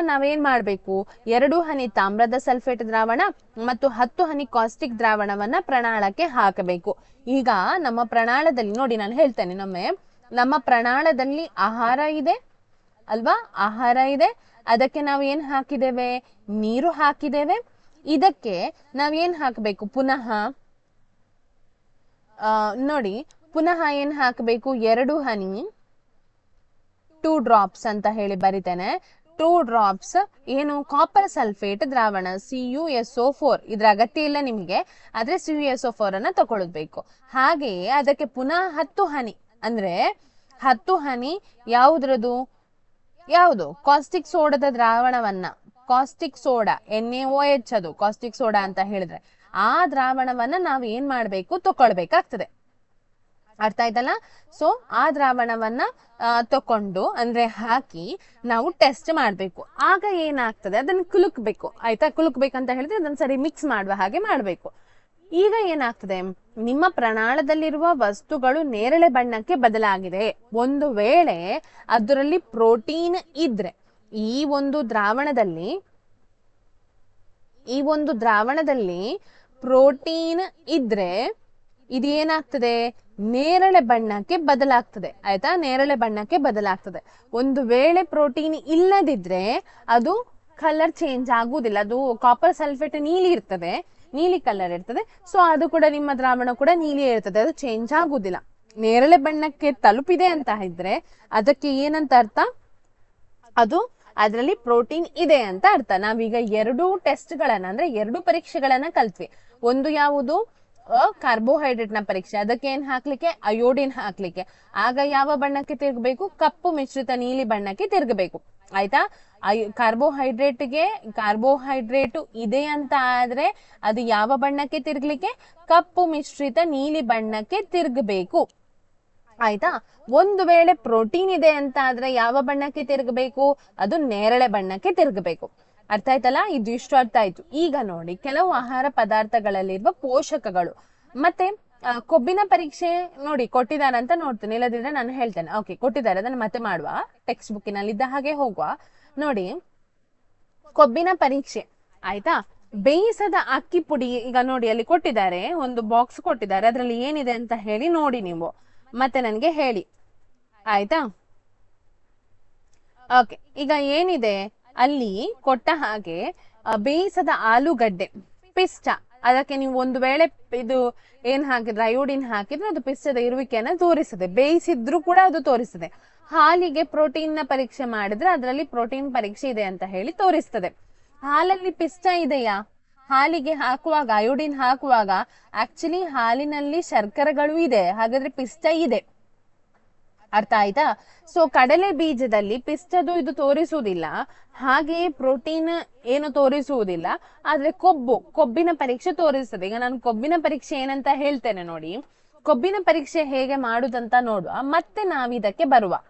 ನಾವೇನ್ ಮಾಡ್ಬೇಕು? ಎರಡು ಹನಿ ತಾಮ್ರದ ಸಲ್ಫೇಟ್ ದ್ರಾವಣ ಮತ್ತು ಹತ್ತು ಹನಿ ಕಾಸ್ಟಿಕ್ ದ್ರಾವಣವನ್ನ ಪ್ರಣಾಳಕ್ಕೆ ಹಾಕಬೇಕು. ಈಗ ನಮ್ಮ ಪ್ರಣಾಳದಲ್ಲಿ, ನೋಡಿ ನಾನು ಹೇಳ್ತೇನೆ ನಮ್ಮೆ, ನಮ್ಮ ಪ್ರಣಾಳದಲ್ಲಿ ಆಹಾರ ಇದೆ, ಅಲ್ವಾ? ಆಹಾರ ಇದೆ. ಅದಕ್ಕೆ ನಾವು ಏನ್ ಹಾಕಿದ್ದೇವೆ? ನೀರು ಹಾಕಿದ್ದೇವೆ. ಇದಕ್ಕೆ ನಾವ್ ಏನ್ ಹಾಕಬೇಕು? ಪುನಃ ನೋಡಿ, ಪುನಃ ಏನ್ ಹಾಕಬೇಕು? ಎರಡು ಹನಿ ಟೂ ಡ್ರಾಪ್ಸ್ ಅಂತ ಹೇಳಿ ಬರಿತೇನೆ. ಟೂ ಡ್ರಾಪ್ಸ್ ಏನು ಕಾಪರ್ ಸಲ್ಫೇಟ್ ದ್ರಾವಣ C U S O four ಇದ್ರ ಅಗತ್ಯ ಇಲ್ಲ ನಿಮಗೆ, ಆದ್ರೆ C U S O four ಅನ್ನ ತಗೊಳ್ಬೇಕು. ಹಾಗೆಯೇ ಅದಕ್ಕೆ ಪುನಃ ಹತ್ತು ಹನಿ, ಅಂದ್ರೆ ಹತ್ತು ಹನಿ ಯಾವುದ್ರದು ಯಾವುದು? ಕಾಸ್ಟಿಕ್ ಸೋಡದ ದ್ರಾವಣವನ್ನ. Caustic soda N A O H ಅದು ಕಾಸ್ಟಿಕ್ ಸೋಡಾ ಅಂತ ಹೇಳಿದ್ರೆ ಆ ದ್ರಾವಣವನ್ನ ನಾವು ಏನ್ ಮಾಡ್ಬೇಕು? ತಕೊಳ್ಬೇಕಾಗ್ತದೆ ಅರ್ಥ ಆಯ್ತಲ್ಲ? ಸೊ ಆ ದ್ರಾವಣವನ್ನ ತಕೊಂಡು ಅಂದ್ರೆ ಹಾಕಿ ನಾವು ಟೆಸ್ಟ್ ಮಾಡ್ಬೇಕು. ಆಗ ಏನಾಗ್ತದೆ? ಅದನ್ನ ಕುಲುಕ್ಬೇಕು. ಆಯ್ತಾ? ಕುಲುಕ್ಬೇಕಂತ ಹೇಳಿದ್ರೆ ಅದನ್ನ ಸರಿ ಮಿಕ್ಸ್ ಮಾಡುವ ಹಾಗೆ ಮಾಡ್ಬೇಕು. ಈಗ ಏನಾಗ್ತದೆ? ನಿಮ್ಮ ಪ್ರಣಾಳದಲ್ಲಿರುವ ವಸ್ತುಗಳು ನೇರಳೆ ಬಣ್ಣಕ್ಕೆ ಬದಲಾಗಿದೆ. ಒಂದು ವೇಳೆ ಅದರಲ್ಲಿ ಪ್ರೋಟೀನ್ ಇದ್ರೆ, ಈ ಒಂದು ದ್ರಾವಣದಲ್ಲಿ, ಈ ಒಂದು ದ್ರಾವಣದಲ್ಲಿ ಪ್ರೋಟೀನ್ ಇದ್ರೆ, ಇದೇನಾಗ್ತದೆ? ನೇರಳೆ ಬಣ್ಣಕ್ಕೆ ಬದಲಾಗ್ತದೆ. ಆಯ್ತಾ? ನೇರಳೆ ಬಣ್ಣಕ್ಕೆ ಬದಲಾಗ್ತದೆ. ಒಂದು ವೇಳೆ ಪ್ರೋಟೀನ್ ಇಲ್ಲದಿದ್ರೆ ಅದು ಕಲರ್ ಚೇಂಜ್ ಆಗುವುದಿಲ್ಲ. ಅದು ಕಾಪರ್ ಸಲ್ಫೇಟ್ ನೀಲಿ ಇರ್ತದೆ. ನೀಲಿ ಕಲರ್ ಇರ್ತದೆ. ಸೊ ಅದು ಕೂಡ ನಿಮ್ಮ ದ್ರಾವಣ ಕೂಡ ನೀಲಿ ಇರ್ತದೆ. ಅದು ಚೇಂಜ್ ಆಗುವುದಿಲ್ಲ. ನೇರಳೆ ಬಣ್ಣಕ್ಕೆ ತಲುಪಿದೆ ಅಂತ ಇದ್ರೆ ಅದಕ್ಕೆ ಏನಂತ ಅರ್ಥ? ಅದು ಅದರಲ್ಲಿ ಪ್ರೋಟೀನ್ ಇದೆ ಅಂತ ಅರ್ಥ. ನಾವೀಗ ಎರಡು ಟೆಸ್ಟ್ ಗಳನ್ನ, ಅಂದ್ರೆ ಎರಡು ಪರೀಕ್ಷೆಗಳನ್ನ ಕಲ್ತ್ವಿ. ಒಂದು ಯಾವುದು? ಕಾರ್ಬೋಹೈಡ್ರೇಟ್ನ ಪರೀಕ್ಷೆ. ಅದಕ್ಕೆ ಏನ್ ಹಾಕ್ಲಿಕ್ಕೆ? ಅಯೋಡಿನ್ ಹಾಕ್ಲಿಕ್ಕೆ. ಆಗ ಯಾವ ಬಣ್ಣಕ್ಕೆ ತಿರುಗಬೇಕು? ಕಪ್ಪು ಮಿಶ್ರಿತ ನೀಲಿ ಬಣ್ಣಕ್ಕೆ ತಿರುಗಬೇಕು. ಆಯ್ತಾ? ಕಾರ್ಬೋಹೈಡ್ರೇಟ್ಗೆ ಕಾರ್ಬೋಹೈಡ್ರೇಟ್ ಇದೆ ಅಂತ ಆದ್ರೆ ಅದು ಯಾವ ಬಣ್ಣಕ್ಕೆ ತಿರುಗ್ಲಿಕ್ಕೆ? ಕಪ್ಪು ಮಿಶ್ರಿತ ನೀಲಿ ಬಣ್ಣಕ್ಕೆ ತಿರುಗಬೇಕು. ಆಯ್ತಾ? ಒಂದು ವೇಳೆ ಪ್ರೋಟೀನ್ ಇದೆ ಅಂತ ಆದ್ರೆ ಯಾವ ಬಣ್ಣಕ್ಕೆ ತಿರುಗಬೇಕು? ಅದು ನೇರಳೆ ಬಣ್ಣಕ್ಕೆ ತಿರುಗಬೇಕು. ಅರ್ಥ ಆಯ್ತಲ್ಲ? ಇದು ಇಷ್ಟು ಅರ್ಥ ಆಯ್ತು. ಈಗ ನೋಡಿ, ಕೆಲವು ಆಹಾರ ಪದಾರ್ಥಗಳಲ್ಲಿರುವ ಪೋಷಕಗಳು. ಮತ್ತೆ ಕೊಬ್ಬಿನ ಪರೀಕ್ಷೆ ನೋಡಿ, ಕೊಟ್ಟಿದ್ದಾರೆ ಅಂತ ನೋಡ್ತೀನಿ. ಇಲ್ಲದಿದ್ರೆ ನಾನು ಹೇಳ್ತೇನೆ. ಓಕೆ ಕೊಟ್ಟಿದ್ದಾರೆ. ಅದನ್ನ ಮತ್ತೆ ಮಾಡುವ. ಟೆಕ್ಸ್ಟ್ ಬುಕ್ಕಿನಲ್ಲಿ ಇದ್ದ ಹಾಗೆ ಹೋಗುವ. ನೋಡಿ, ಕೊಬ್ಬಿನ ಪರೀಕ್ಷೆ. ಆಯ್ತಾ? ಬೇಯಿಸದ ಅಕ್ಕಿ ಪುಡಿ ಈಗ ನೋಡಿ, ಅಲ್ಲಿ ಕೊಟ್ಟಿದ್ದಾರೆ. ಒಂದು ಬಾಕ್ಸ್ ಕೊಟ್ಟಿದ್ದಾರೆ. ಅದರಲ್ಲಿ ಏನಿದೆ ಅಂತ ಹೇಳಿ ನೋಡಿ ನೀವು. ಮತ್ತೆ ನನಗೆ ಹೇಳಿ. ಆಯ್ತಾ? ಓಕೆ ಈಗ ಏನಿದೆ? ಅಲ್ಲಿ ಕೊಟ್ಟ ಹಾಗೆ ಬೇಯಿಸದ ಆಲೂಗಡ್ಡೆ, ಪಿಷ್ಟ. ಅದಕ್ಕೆ ನೀವು ಒಂದು ವೇಳೆ ಇದು ಏನ್ ಹಾಕಿದ್ರೆ ಅಯೋಡಿನ್ ಹಾಕಿದ್ರೆ ಅದು ಪಿಷ್ಟದ ಇರುವಿಕೆಯನ್ನು ತೋರಿಸುತ್ತೆ. ಬೇಯಿಸಿದ್ರು ಕೂಡ ಅದು ತೋರಿಸ್ತದೆ ಹಾಲಿಗೆ ಪ್ರೋಟೀನ್ನ ಪರೀಕ್ಷೆ ಮಾಡಿದ್ರೆ ಅದರಲ್ಲಿ ಪ್ರೋಟೀನ್ ಪರೀಕ್ಷೆ ಇದೆ ಅಂತ ಹೇಳಿ ತೋರಿಸ್ತದೆ. ಹಾಲಲ್ಲಿ ಪಿಷ್ಟ ಇದೆಯಾ? ಹಾಲಿಗೆ ಹಾಕುವಾಗ ಅಯೋಡಿನ್ ಹಾಕುವಾಗ ಆಕ್ಚುಲಿ ಹಾಲಿನಲ್ಲಿ ಶರ್ಕರಗಳು ಇದೆ, ಹಾಗಾದ್ರೆ ಪಿಷ್ಟ ಇದೆ. ಅರ್ಥ ಆಯ್ತಾ? ಸೊ ಕಡಲೆ ಬೀಜದಲ್ಲಿ ಪಿಷ್ಟದು ಇದು ತೋರಿಸುವುದಿಲ್ಲ. ಹಾಗೆಯೇ ಪ್ರೋಟೀನ್ ಏನು ತೋರಿಸುವುದಿಲ್ಲ. ಆದ್ರೆ ಕೊಬ್ಬು, ಕೊಬ್ಬಿನ ಪರೀಕ್ಷೆ ತೋರಿಸ್ತದೆ. ಈಗ ನಾನು ಕೊಬ್ಬಿನ ಪರೀಕ್ಷೆ ಏನಂತ ಹೇಳ್ತೇನೆ ನೋಡಿ. ಕೊಬ್ಬಿನ ಪರೀಕ್ಷೆ ಹೇಗೆ ಮಾಡುದಂತ ನೋಡುವ. ಮತ್ತೆ ನಾವಿದಕ್ಕೆ ಬರುವ.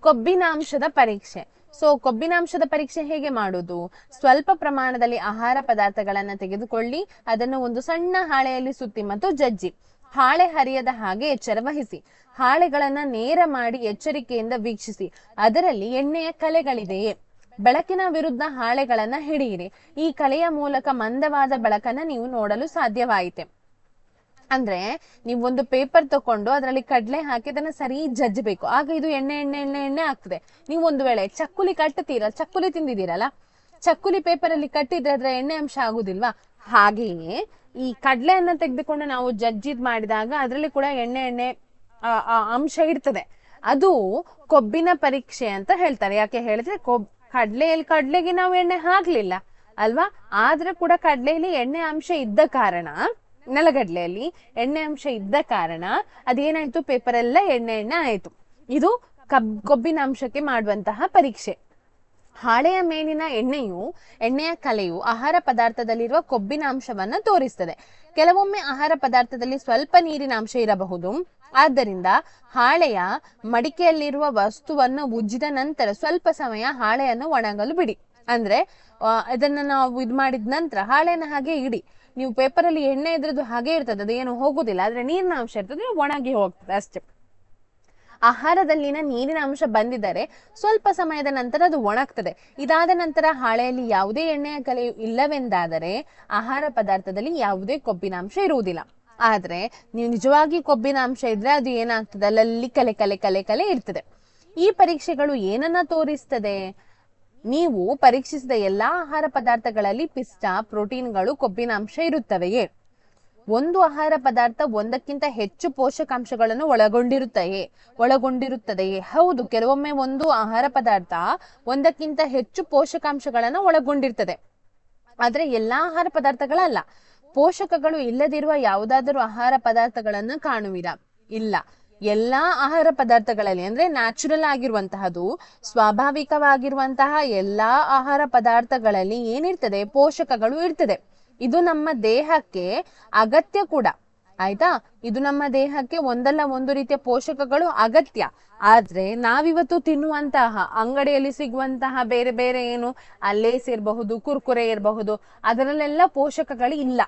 ಕೊಬ್ಬಿನಾಂಶದ ಪರೀಕ್ಷೆ. ಸೊ ಕೊಬ್ಬಿನಾಂಶದ ಪರೀಕ್ಷೆ ಹೇಗೆ ಮಾಡುದು? ಸ್ವಲ್ಪ ಪ್ರಮಾಣದಲ್ಲಿ ಆಹಾರ ಪದಾರ್ಥಗಳನ್ನ ತೆಗೆದುಕೊಳ್ಳಿ. ಅದನ್ನು ಒಂದು ಸಣ್ಣ ಹಾಳೆಯಲ್ಲಿ ಸುತ್ತಿ ಮತ್ತು ಜಜ್ಜಿ. ಹಾಳೆ ಹರಿಯದ ಹಾಗೆ ಎಚ್ಚರ ವಹಿಸಿ ಹಾಳೆಗಳನ್ನ ನೇರ ಮಾಡಿ ಎಚ್ಚರಿಕೆಯಿಂದ ವೀಕ್ಷಿಸಿ. ಅದರಲ್ಲಿ ಎಣ್ಣೆಯ ಕಲೆಗಳಿದೆಯೇ? ಬೆಳಕಿನ ವಿರುದ್ಧ ಹಾಳೆಗಳನ್ನ ಹಿಡಿಯಿರಿ. ಈ ಕಲೆಯ ಮೂಲಕ ಮಂದವಾದ ಬೆಳಕನ್ನ ನೀವು ನೋಡಲು ಸಾಧ್ಯವಾಯಿತೆ. ಅಂದ್ರೆ ನೀವು ಒಂದು ಪೇಪರ್ ತಕೊಂಡು ಅದರಲ್ಲಿ ಕಡಲೆ ಹಾಕಿ ಅದನ್ನ ಸರಿ ಜಜ್ಜಬೇಕು. ಆಗ ಇದು ಎಣ್ಣೆ ಎಣ್ಣೆ ಎಣ್ಣೆ ಎಣ್ಣೆ ಆಗ್ತದೆ. ನೀವು ಒಂದು ವೇಳೆ ಚಕ್ಕುಲಿ ಕಟ್ಟುತ್ತೀರ ಚಕ್ಕುಲಿ ತಿಂದಿದ್ದೀರಲ್ಲ? ಚಕ್ಕುಲಿ ಪೇಪರ್ ಅಲ್ಲಿ ಕಟ್ಟಿದ್ರೆ ಅದರ ಎಣ್ಣೆ ಅಂಶ ಆಗುದಿಲ್ವಾ? ಹಾಗೆಯೇ ಈ ಕಡಲೆಯನ್ನ ತೆಗೆದುಕೊಂಡು ನಾವು ಜಜ್ಜಿದ್ ಮಾಡಿದಾಗ ಅದರಲ್ಲಿ ಕೂಡ ಎಣ್ಣೆ ಎಣ್ಣೆ ಅಂಶ ಇರ್ತದೆ. ಅದು ಕೊಬ್ಬಿನ ಪರೀಕ್ಷೆ ಅಂತ ಹೇಳ್ತಾರೆ. ಯಾಕೆ ಹೇಳಿದ್ರೆ ಕೊಬ್, ಕಡ್ಲೆಯಲ್ಲಿ ಕಡ್ಲೆಗೆ ನಾವು ಎಣ್ಣೆ ಹಾಕ್ಲಿಲ್ಲ ಅಲ್ವಾ? ಆದ್ರೆ ಕೂಡ ಕಡ್ಲೆಯಲ್ಲಿ ಎಣ್ಣೆ ಅಂಶ ಇದ್ದ ಕಾರಣ, ನೆಲಗಡ್ಲೆಯಲ್ಲಿ ಎಣ್ಣೆ ಅಂಶ ಇದ್ದ ಕಾರಣ ಅದೇನಾಯ್ತು? ಪೇಪರ್ ಎಲ್ಲ ಎಣ್ಣೆ ಎಣ್ಣೆ ಆಯ್ತು. ಇದು ಕಬ್, ಕೊಬ್ಬಿನ ಅಂಶಕ್ಕೆ ಮಾಡುವಂತಹ ಪರೀಕ್ಷೆ. ಹಾಳೆಯ ಮೇಲಿನ ಎಣ್ಣೆಯು, ಎಣ್ಣೆಯ ಕಲೆಯು ಆಹಾರ ಪದಾರ್ಥದಲ್ಲಿರುವ ಕೊಬ್ಬಿನ ಅಂಶವನ್ನ ತೋರಿಸ್ತದೆ. ಕೆಲವೊಮ್ಮೆ ಆಹಾರ ಪದಾರ್ಥದಲ್ಲಿ ಸ್ವಲ್ಪ ನೀರಿನ ಅಂಶ ಇರಬಹುದು. ಆದ್ದರಿಂದ ಹಾಳೆಯ ಮಡಿಕೆಯಲ್ಲಿರುವ ವಸ್ತುವನ್ನು ಉಜ್ಜಿದ ನಂತರ ಸ್ವಲ್ಪ ಸಮಯ ಹಾಳೆಯನ್ನು ಒಣಗಲು ಬಿಡಿ. ಅಂದ್ರೆ ಇದನ್ನ ನಾವು ಇದು ಮಾಡಿದ ನಂತರ ಹಾಳೆಯನ್ನು ಹಾಗೆ ಇಡಿ. ನೀವು ಪೇಪರ್ ಅಲ್ಲಿ ಎಣ್ಣೆ ಇದ್ರದ್ದು ಹಾಗೆ ಇರ್ತದೆ ಅದು ಏನು ಹೋಗುದಿಲ್ಲ. ಆದ್ರೆ ನೀರಿನ ಅಂಶ ಇರ್ತದೆ, ಒಣಗಿ ಹೋಗ್ತದೆ ಅಷ್ಟೇ. ಆಹಾರದಲ್ಲಿನ ನೀರಿನ ಅಂಶ ಬಂದಿದ್ದರೆ ಸ್ವಲ್ಪ ಸಮಯದ ನಂತರ ಅದು ಒಣಗ್ತದೆ. ಇದಾದ ನಂತರ ಹಾಳೆಯಲ್ಲಿ ಯಾವುದೇ ಎಣ್ಣೆಯ ಕಲೆಯು ಇಲ್ಲವೆಂದಾದರೆ ಆಹಾರ ಪದಾರ್ಥದಲ್ಲಿ ಯಾವುದೇ ಕೊಬ್ಬಿನ ಅಂಶ ಇರುವುದಿಲ್ಲ. ಆದ್ರೆ ನೀವು ನಿಜವಾಗಿ ಕೊಬ್ಬಿನ ಅಂಶ ಇದ್ರೆ ಅದು ಏನಾಗ್ತದೆ? ಅಲ್ಲಲ್ಲಿ ಕಲೆ ಕಲೆ ಕಲೆ ಕಲೆ ಇರ್ತದೆ. ಈ ಪರೀಕ್ಷೆಗಳು ಏನನ್ನ ತೋರಿಸ್ತದೆ? ನೀವು ಪರೀಕ್ಷಿಸಿದ ಎಲ್ಲಾ ಆಹಾರ ಪದಾರ್ಥಗಳಲ್ಲಿ ಪಿಷ್ಟ ಪ್ರೋಟೀನ್ಗಳು, ಕೊಬ್ಬಿನ ಅಂಶ ಇರುತ್ತವೆಯೇ? ಒಂದು ಆಹಾರ ಪದಾರ್ಥ ಒಂದಕ್ಕಿಂತ ಹೆಚ್ಚು ಪೋಷಕಾಂಶಗಳನ್ನು ಒಳಗೊಂಡಿರುತ್ತೆಯೇ ಒಳಗೊಂಡಿರುತ್ತದೆಯೇ? ಹೌದು, ಕೆಲವೊಮ್ಮೆ ಒಂದು ಆಹಾರ ಪದಾರ್ಥ ಒಂದಕ್ಕಿಂತ ಹೆಚ್ಚು ಪೋಷಕಾಂಶಗಳನ್ನು ಒಳಗೊಂಡಿರ್ತದೆ. ಆದ್ರೆ ಎಲ್ಲಾ ಆಹಾರ ಪದಾರ್ಥಗಳಲ್ಲ. ಪೋಷಕಗಳು ಇಲ್ಲದಿರುವ ಯಾವುದಾದರೂ ಆಹಾರ ಪದಾರ್ಥಗಳನ್ನು ಕಾಣುವಿರಾ? ಇಲ್ಲ. ಎಲ್ಲಾ ಆಹಾರ ಪದಾರ್ಥಗಳಲ್ಲಿ ಅಂದ್ರೆ ನ್ಯಾಚುರಲ್ ಆಗಿರುವಂತಹದು ಸ್ವಾಭಾವಿಕವಾಗಿರುವಂತಹ ಎಲ್ಲಾ ಆಹಾರ ಪದಾರ್ಥಗಳಲ್ಲಿ ಏನಿರ್ತದೆ? ಪೋಷಕಗಳು ಇರ್ತದೆ. ಇದು ನಮ್ಮ ದೇಹಕ್ಕೆ ಅಗತ್ಯ ಕೂಡ. ಆಯ್ತಾ? ಇದು ನಮ್ಮ ದೇಹಕ್ಕೆ ಒಂದಲ್ಲ ಒಂದು ರೀತಿಯ ಪೋಷಕಗಳು ಅಗತ್ಯ. ಆದ್ರೆ ನಾವಿವತ್ತು ತಿನ್ನುವಂತಹ, ಅಂಗಡಿಯಲ್ಲಿ ಸಿಗುವಂತಹ ಬೇರೆ ಬೇರೆ ಏನು ಲೇಸ್ ಇರಬಹುದು ಕುರ್ಕುರೆ ಇರಬಹುದು, ಅದರಲ್ಲೆಲ್ಲ ಪೋಷಕಗಳು ಇಲ್ಲ.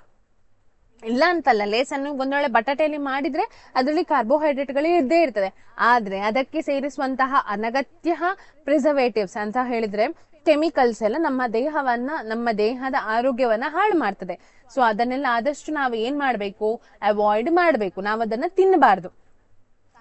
ಇಲ್ಲ ಅಂತಲ್ಲ, ಲೇಸ್ ಅನ್ನು ಒಂದೊಳ್ಳೆ ಬಟಾಟೆಯಲ್ಲಿ ಮಾಡಿದ್ರೆ ಅದರಲ್ಲಿ ಕಾರ್ಬೋಹೈಡ್ರೇಟ್ಗಳು ಇದ್ದೇ ಇರ್ತದೆ. ಆದ್ರೆ ಅದಕ್ಕೆ ಸೇರಿಸುವಂತಹ ಅನಗತ್ಯ ಪ್ರಿಸರ್ವೇಟಿವ್ಸ್ ಅಂತ ಹೇಳಿದ್ರೆ ಕೆಮಿಕಲ್ಸ್ ಎಲ್ಲ ನಮ್ಮ ದೇಹವನ್ನ, ನಮ್ಮ ದೇಹದ ಆರೋಗ್ಯವನ್ನ ಹಾಳು ಮಾಡ್ತದೆ. ಸೊ ಅದನ್ನೆಲ್ಲ ಆದಷ್ಟು ನಾವು ಏನ್ ಮಾಡ್ಬೇಕು? ಅವಾಯ್ಡ್ ಮಾಡ್ಬೇಕು. ನಾವು ಅದನ್ನ ತಿನ್ನಬಾರ್ದು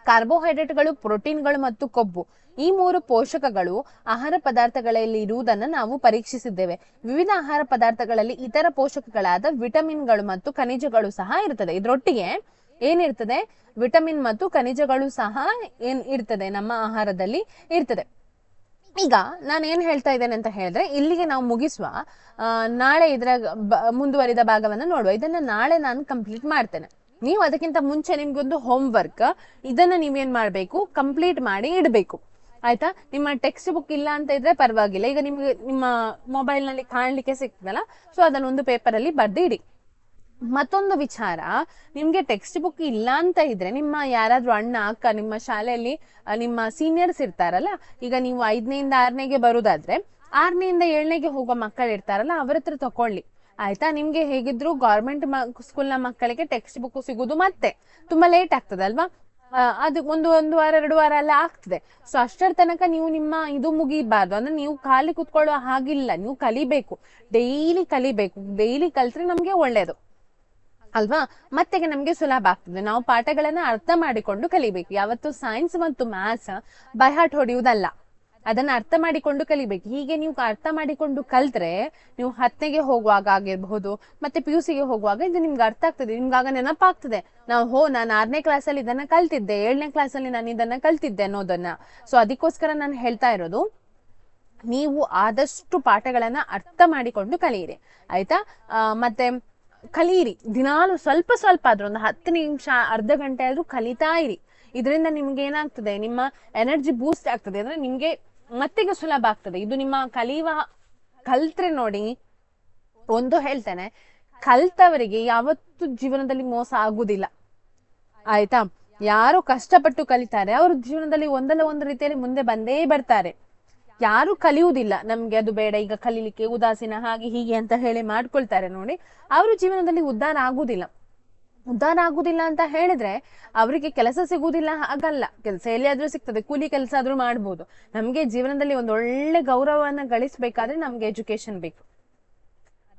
ಕಾರ್ಬೋಹೈಡ್ರೇಟ್ಗಳು, ಪ್ರೋಟೀನ್ಗಳು ಮತ್ತು ಕೊಬ್ಬು ಈ ಮೂರು ಪೋಷಕಗಳು ಆಹಾರ ಪದಾರ್ಥಗಳಲ್ಲಿ ಇರುವುದನ್ನು ನಾವು ಪರೀಕ್ಷಿಸಿದ್ದೇವೆ. ವಿವಿಧ ಆಹಾರ ಪದಾರ್ಥಗಳಲ್ಲಿ ಇತರ ಪೋಷಕಗಳಾದ ವಿಟಮಿನ್ಗಳು ಮತ್ತು ಖನಿಜಗಳು ಸಹ ಇರ್ತದೆ. ಇದರೊಟ್ಟಿಗೆ ಏನಿರ್ತದೆ ವಿಟಮಿನ್ ಮತ್ತು ಖನಿಜಗಳು ಸಹ ಏನ್ ಇರ್ತದೆ? ನಮ್ಮ ಆಹಾರದಲ್ಲಿ ಇರ್ತದೆ. ಈಗ ನಾನು ಏನು ಹೇಳ್ತಾ ಇದ್ದೇನೆ ಅಂತ ಹೇಳಿದ್ರೆ, ಇಲ್ಲಿಗೆ ನಾವು ಮುಗಿಸುವ ನಾಳೆ ಇದರ ಮುಂದುವರಿದ ಭಾಗವನ್ನು ನೋಡುವ. ಇದನ್ನ ನಾಳೆ ನಾನು ಕಂಪ್ಲೀಟ್ ಮಾಡ್ತೇನೆ. ನೀವು ಅದಕ್ಕಿಂತ ಮುಂಚೆ ನಿಮ್ಗೊಂದು ಹೋಮ್ ವರ್ಕ್ ಇದನ್ನ ನೀವೇನ್ ಮಾಡಬೇಕು? ಕಂಪ್ಲೀಟ್ ಮಾಡಿ ಇಡಬೇಕು. ಆಯ್ತಾ? ನಿಮ್ಮ ಟೆಕ್ಸ್ಟ್ ಬುಕ್ ಇಲ್ಲ ಅಂತ ಇದ್ರೆ ಪರವಾಗಿಲ್ಲ. ಈಗ ನಿಮ್ಗೆ ನಿಮ್ಮ ಮೊಬೈಲ್ನಲ್ಲಿ ಕಾಣಲಿಕ್ಕೆ ಸಿಗ್ತದಲ್ಲ ಸೊ ಅದನ್ನ ಒಂದು ಪೇಪರ್ ಅಲ್ಲಿ ಇಡಿ. ಮತ್ತೊಂದು ವಿಚಾರ, ನಿಮ್ಗೆ ಟೆಕ್ಸ್ಟ್ ಬುಕ್ ಇಲ್ಲ ಅಂತ ಇದ್ರೆ ನಿಮ್ಮ ಯಾರಾದ್ರೂ ಅಣ್ಣ, ಅಕ್ಕ, ನಿಮ್ಮ ಶಾಲೆಯಲ್ಲಿ ನಿಮ್ಮ ಸೀನಿಯರ್ಸ್ ಇರ್ತಾರಲ್ಲ, ಈಗ ನೀವು ಐದನೆಯಿಂದ ಆರನೇಗೆ ಬರುದಾದ್ರೆ, ಆರನೆಯಿಂದ ಏಳನೇಗೆ ಹೋಗೋ ಮಕ್ಕಳು ಇರ್ತಾರಲ್ಲ, ಅವ್ರ ಹತ್ರ ತಕೊಳ್ಳಿ. ಆಯ್ತಾ? ನಿಮ್ಗೆ ಹೇಗಿದ್ರು ಗೌರ್ಮೆಂಟ್ ಸ್ಕೂಲ್ನ ಮಕ್ಕಳಿಗೆ ಟೆಕ್ಸ್ಟ್ ಬುಕ್ ಸಿಗುದು ಮತ್ತೆ. ತುಂಬಾ ಲೇಟ್ ಆಗ್ತದಲ್ವಾ ಅದು ಒಂದು ಒಂದು ವಾರ, ಎರಡು ವಾರ ಎಲ್ಲ ಆಗ್ತದೆ. ಸೊ ಅಷ್ಟರ ತನಕ ನೀವು ನಿಮ್ಮ ಇದು ಮುಗಿಬಾರ್ದು. ಅಂದ್ರೆ ನೀವು ಖಾಲಿ ಕುತ್ಕೊಳ್ಳೋ ಹಾಗಿಲ್ಲ. ನೀವು ಕಲಿಬೇಕು. ಡೈಲಿ ಕಲಿಬೇಕು. ಡೈಲಿ ಕಲ್ತ್ರೆ ನಮ್ಗೆ ಒಳ್ಳೇದು. ಅಲ್ವಾ? ಮತ್ತೆ ನಮ್ಗೆ ಸುಲಭ ಆಗ್ತದೆ. ನಾವು ಪಾಠಗಳನ್ನ ಅರ್ಥ ಮಾಡಿಕೊಂಡು ಕಲಿಬೇಕು. ಯಾವತ್ತು ಸೈನ್ಸ್ ಮತ್ತು ಮ್ಯಾಥ್ಸ್ ಬೈಹಾಟ್ ಹೊಡೆಯುವುದಲ್ಲ. ಅದನ್ನ ಅರ್ಥ ಮಾಡಿಕೊಂಡು ಕಲಿಬೇಕು. ಹೀಗೆ ನೀವು ಅರ್ಥ ಮಾಡಿಕೊಂಡು ಕಲ್ತ್ರೆ ನೀವು ಹತ್ತನೆಗೆ ಹೋಗುವಾಗ ಆಗಿರ್ಬಹುದು, ಮತ್ತೆ ಪಿ ಯು ಸಿಗೆ ಹೋಗುವಾಗ ಇದು ನಿಮ್ಗೆ ಅರ್ಥ ಆಗ್ತದೆ. ನಿಮ್ಗಾಗ ನೆನಪಾಗ್ತದೆ. ನಾವು ಹೋ, ನಾನು ಆರನೇ ಕ್ಲಾಸಲ್ಲಿ ಇದನ್ನ ಕಲ್ತಿದ್ದೆ, ಏಳನೇ ಕ್ಲಾಸಲ್ಲಿ ನಾನು ಇದನ್ನ ಕಲ್ತಿದ್ದೆ ಅನ್ನೋದನ್ನ. ಸೊ ಅದಕ್ಕೋಸ್ಕರ ನಾನು ಹೇಳ್ತಾ ಇರೋದು, ನೀವು ಆದಷ್ಟು ಪಾಠಗಳನ್ನ ಅರ್ಥ ಮಾಡಿಕೊಂಡು ಕಲಿಯಿರಿ. ಆಯ್ತಾ? ಮತ್ತೆ ಕಲಿಯಿರಿ ದಿನಾಲು ಸ್ವಲ್ಪ ಸ್ವಲ್ಪ ಆದ್ರೂ ಒಂದು ಹತ್ತು ನಿಮಿಷ, ಅರ್ಧ ಗಂಟೆ ಆದ್ರೂ ಕಲಿತಾ ಇರಿ. ಇದರಿಂದ ನಿಮ್ಗೆ ಏನಾಗ್ತದೆ? ನಿಮ್ಮ ಎನರ್ಜಿ ಬೂಸ್ಟ್ ಆಗ್ತದೆ. ಅಂದ್ರೆ ನಿಮ್ಗೆ ಮತ್ತೆಗೆ ಸುಲಭ ಆಗ್ತದೆ. ಇದು ನಿಮ್ಮ ಕಲಿಯುವ ಕಲ್ತ್ರೆ ನೋಡಿ, ಒಂದು ಹೇಳ್ತೇನೆ. ಕಲ್ತವರಿಗೆ ಯಾವತ್ತು ಜೀವನದಲ್ಲಿ ಮೋಸ ಆಗುದಿಲ್ಲ. ಆಯ್ತಾ? ಯಾರು ಕಷ್ಟಪಟ್ಟು ಕಲಿತಾರೆ, ಅವರು ಜೀವನದಲ್ಲಿ ಒಂದಲ್ಲ ಒಂದು ರೀತಿಯಲ್ಲಿ ಮುಂದೆ ಬಂದೇ ಬರ್ತಾರೆ. ಯಾರು ಕಲಿಯುವುದಿಲ್ಲ. ನಮ್ಗೆ ಅದು ಬೇಡ, ಈಗ ಕಲಿಲಿಕ್ಕೆ ಉದಾಸೀನ ಹಾಗೆ ಹೀಗೆ ಅಂತ ಹೇಳಿ ಮಾಡ್ಕೊಳ್ತಾರೆ ನೋಡಿ. ಅವರು ಜೀವನದಲ್ಲಿ ಉದ್ಧಾರ ಆಗುದಿಲ್ಲ ಉದ್ಧಾರ ಆಗುದಿಲ್ಲ ಅಂತ ಹೇಳಿದ್ರೆ ಅವರಿಗೆ ಕೆಲಸ ಸಿಗುವುದಿಲ್ಲ, ಹಾಗಲ್ಲ. ಕೆಲಸ ಎಲ್ಲಿಯಾದ್ರೂ ಸಿಗ್ತದೆ, ಕೂಲಿ ಕೆಲಸ ಆದ್ರೂ ಮಾಡ್ಬೋದು. ನಮ್ಗೆ ಜೀವನದಲ್ಲಿ ಒಂದು ಒಳ್ಳೆ ಗೌರವವನ್ನ ಗಳಿಸ್ಬೇಕಾದ್ರೆ ನಮ್ಗೆ ಎಜುಕೇಶನ್ ಬೇಕು.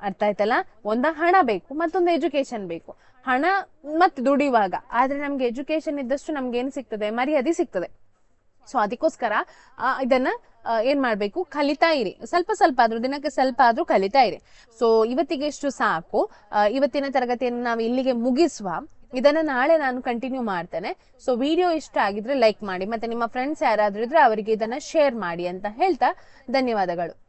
ಅರ್ಥ ಆಯ್ತಲ್ಲ? ಒಂದ ಹಣ ಬೇಕು, ಮತ್ತೊಂದು ಎಜುಕೇಶನ್ ಬೇಕು. ಹಣ ಮತ್ತೆ ದುಡಿಯುವಾಗ. ಆದ್ರೆ ನಮ್ಗೆ ಎಜುಕೇಶನ್ ಇದ್ದಷ್ಟು ನಮ್ಗೆ ಏನ್ ಸಿಗ್ತದೆ? ಮರ್ಯಾದೆ ಸಿಗ್ತದೆ. ಸೊ ಅದಕ್ಕೋಸ್ಕರ ಇದನ್ನ ಏನ್ ಮಾಡ್ಬೇಕು? ಕಲಿತಾ ಇರಿ. ಸ್ವಲ್ಪ ಸ್ವಲ್ಪ ಆದ್ರೂ, ದಿನಕ್ಕೆ ಸ್ವಲ್ಪ ಆದ್ರೂ ಕಲಿತಾ ಇರಿ. ಸೊ ಇವತ್ತಿಗೆ ಎಷ್ಟು ಸಾಕು. ಇವತ್ತಿನ ತರಗತಿಯನ್ನು ನಾವು ಇಲ್ಲಿಗೆ ಮುಗಿಸುವ. ಇದನ್ನ ನಾಳೆ ನಾನು ಕಂಟಿನ್ಯೂ ಮಾಡ್ತೇನೆ. ಸೊ ವಿಡಿಯೋ ಇಷ್ಟ ಆಗಿದ್ರೆ ಲೈಕ್ ಮಾಡಿ. ಮತ್ತೆ ನಿಮ್ಮ ಫ್ರೆಂಡ್ಸ್ ಯಾರಾದ್ರೂ ಇದ್ರೆ ಅವರಿಗೆ ಇದನ್ನ ಶೇರ್ ಮಾಡಿ ಅಂತ ಹೇಳ್ತಾ ಧನ್ಯವಾದಗಳು.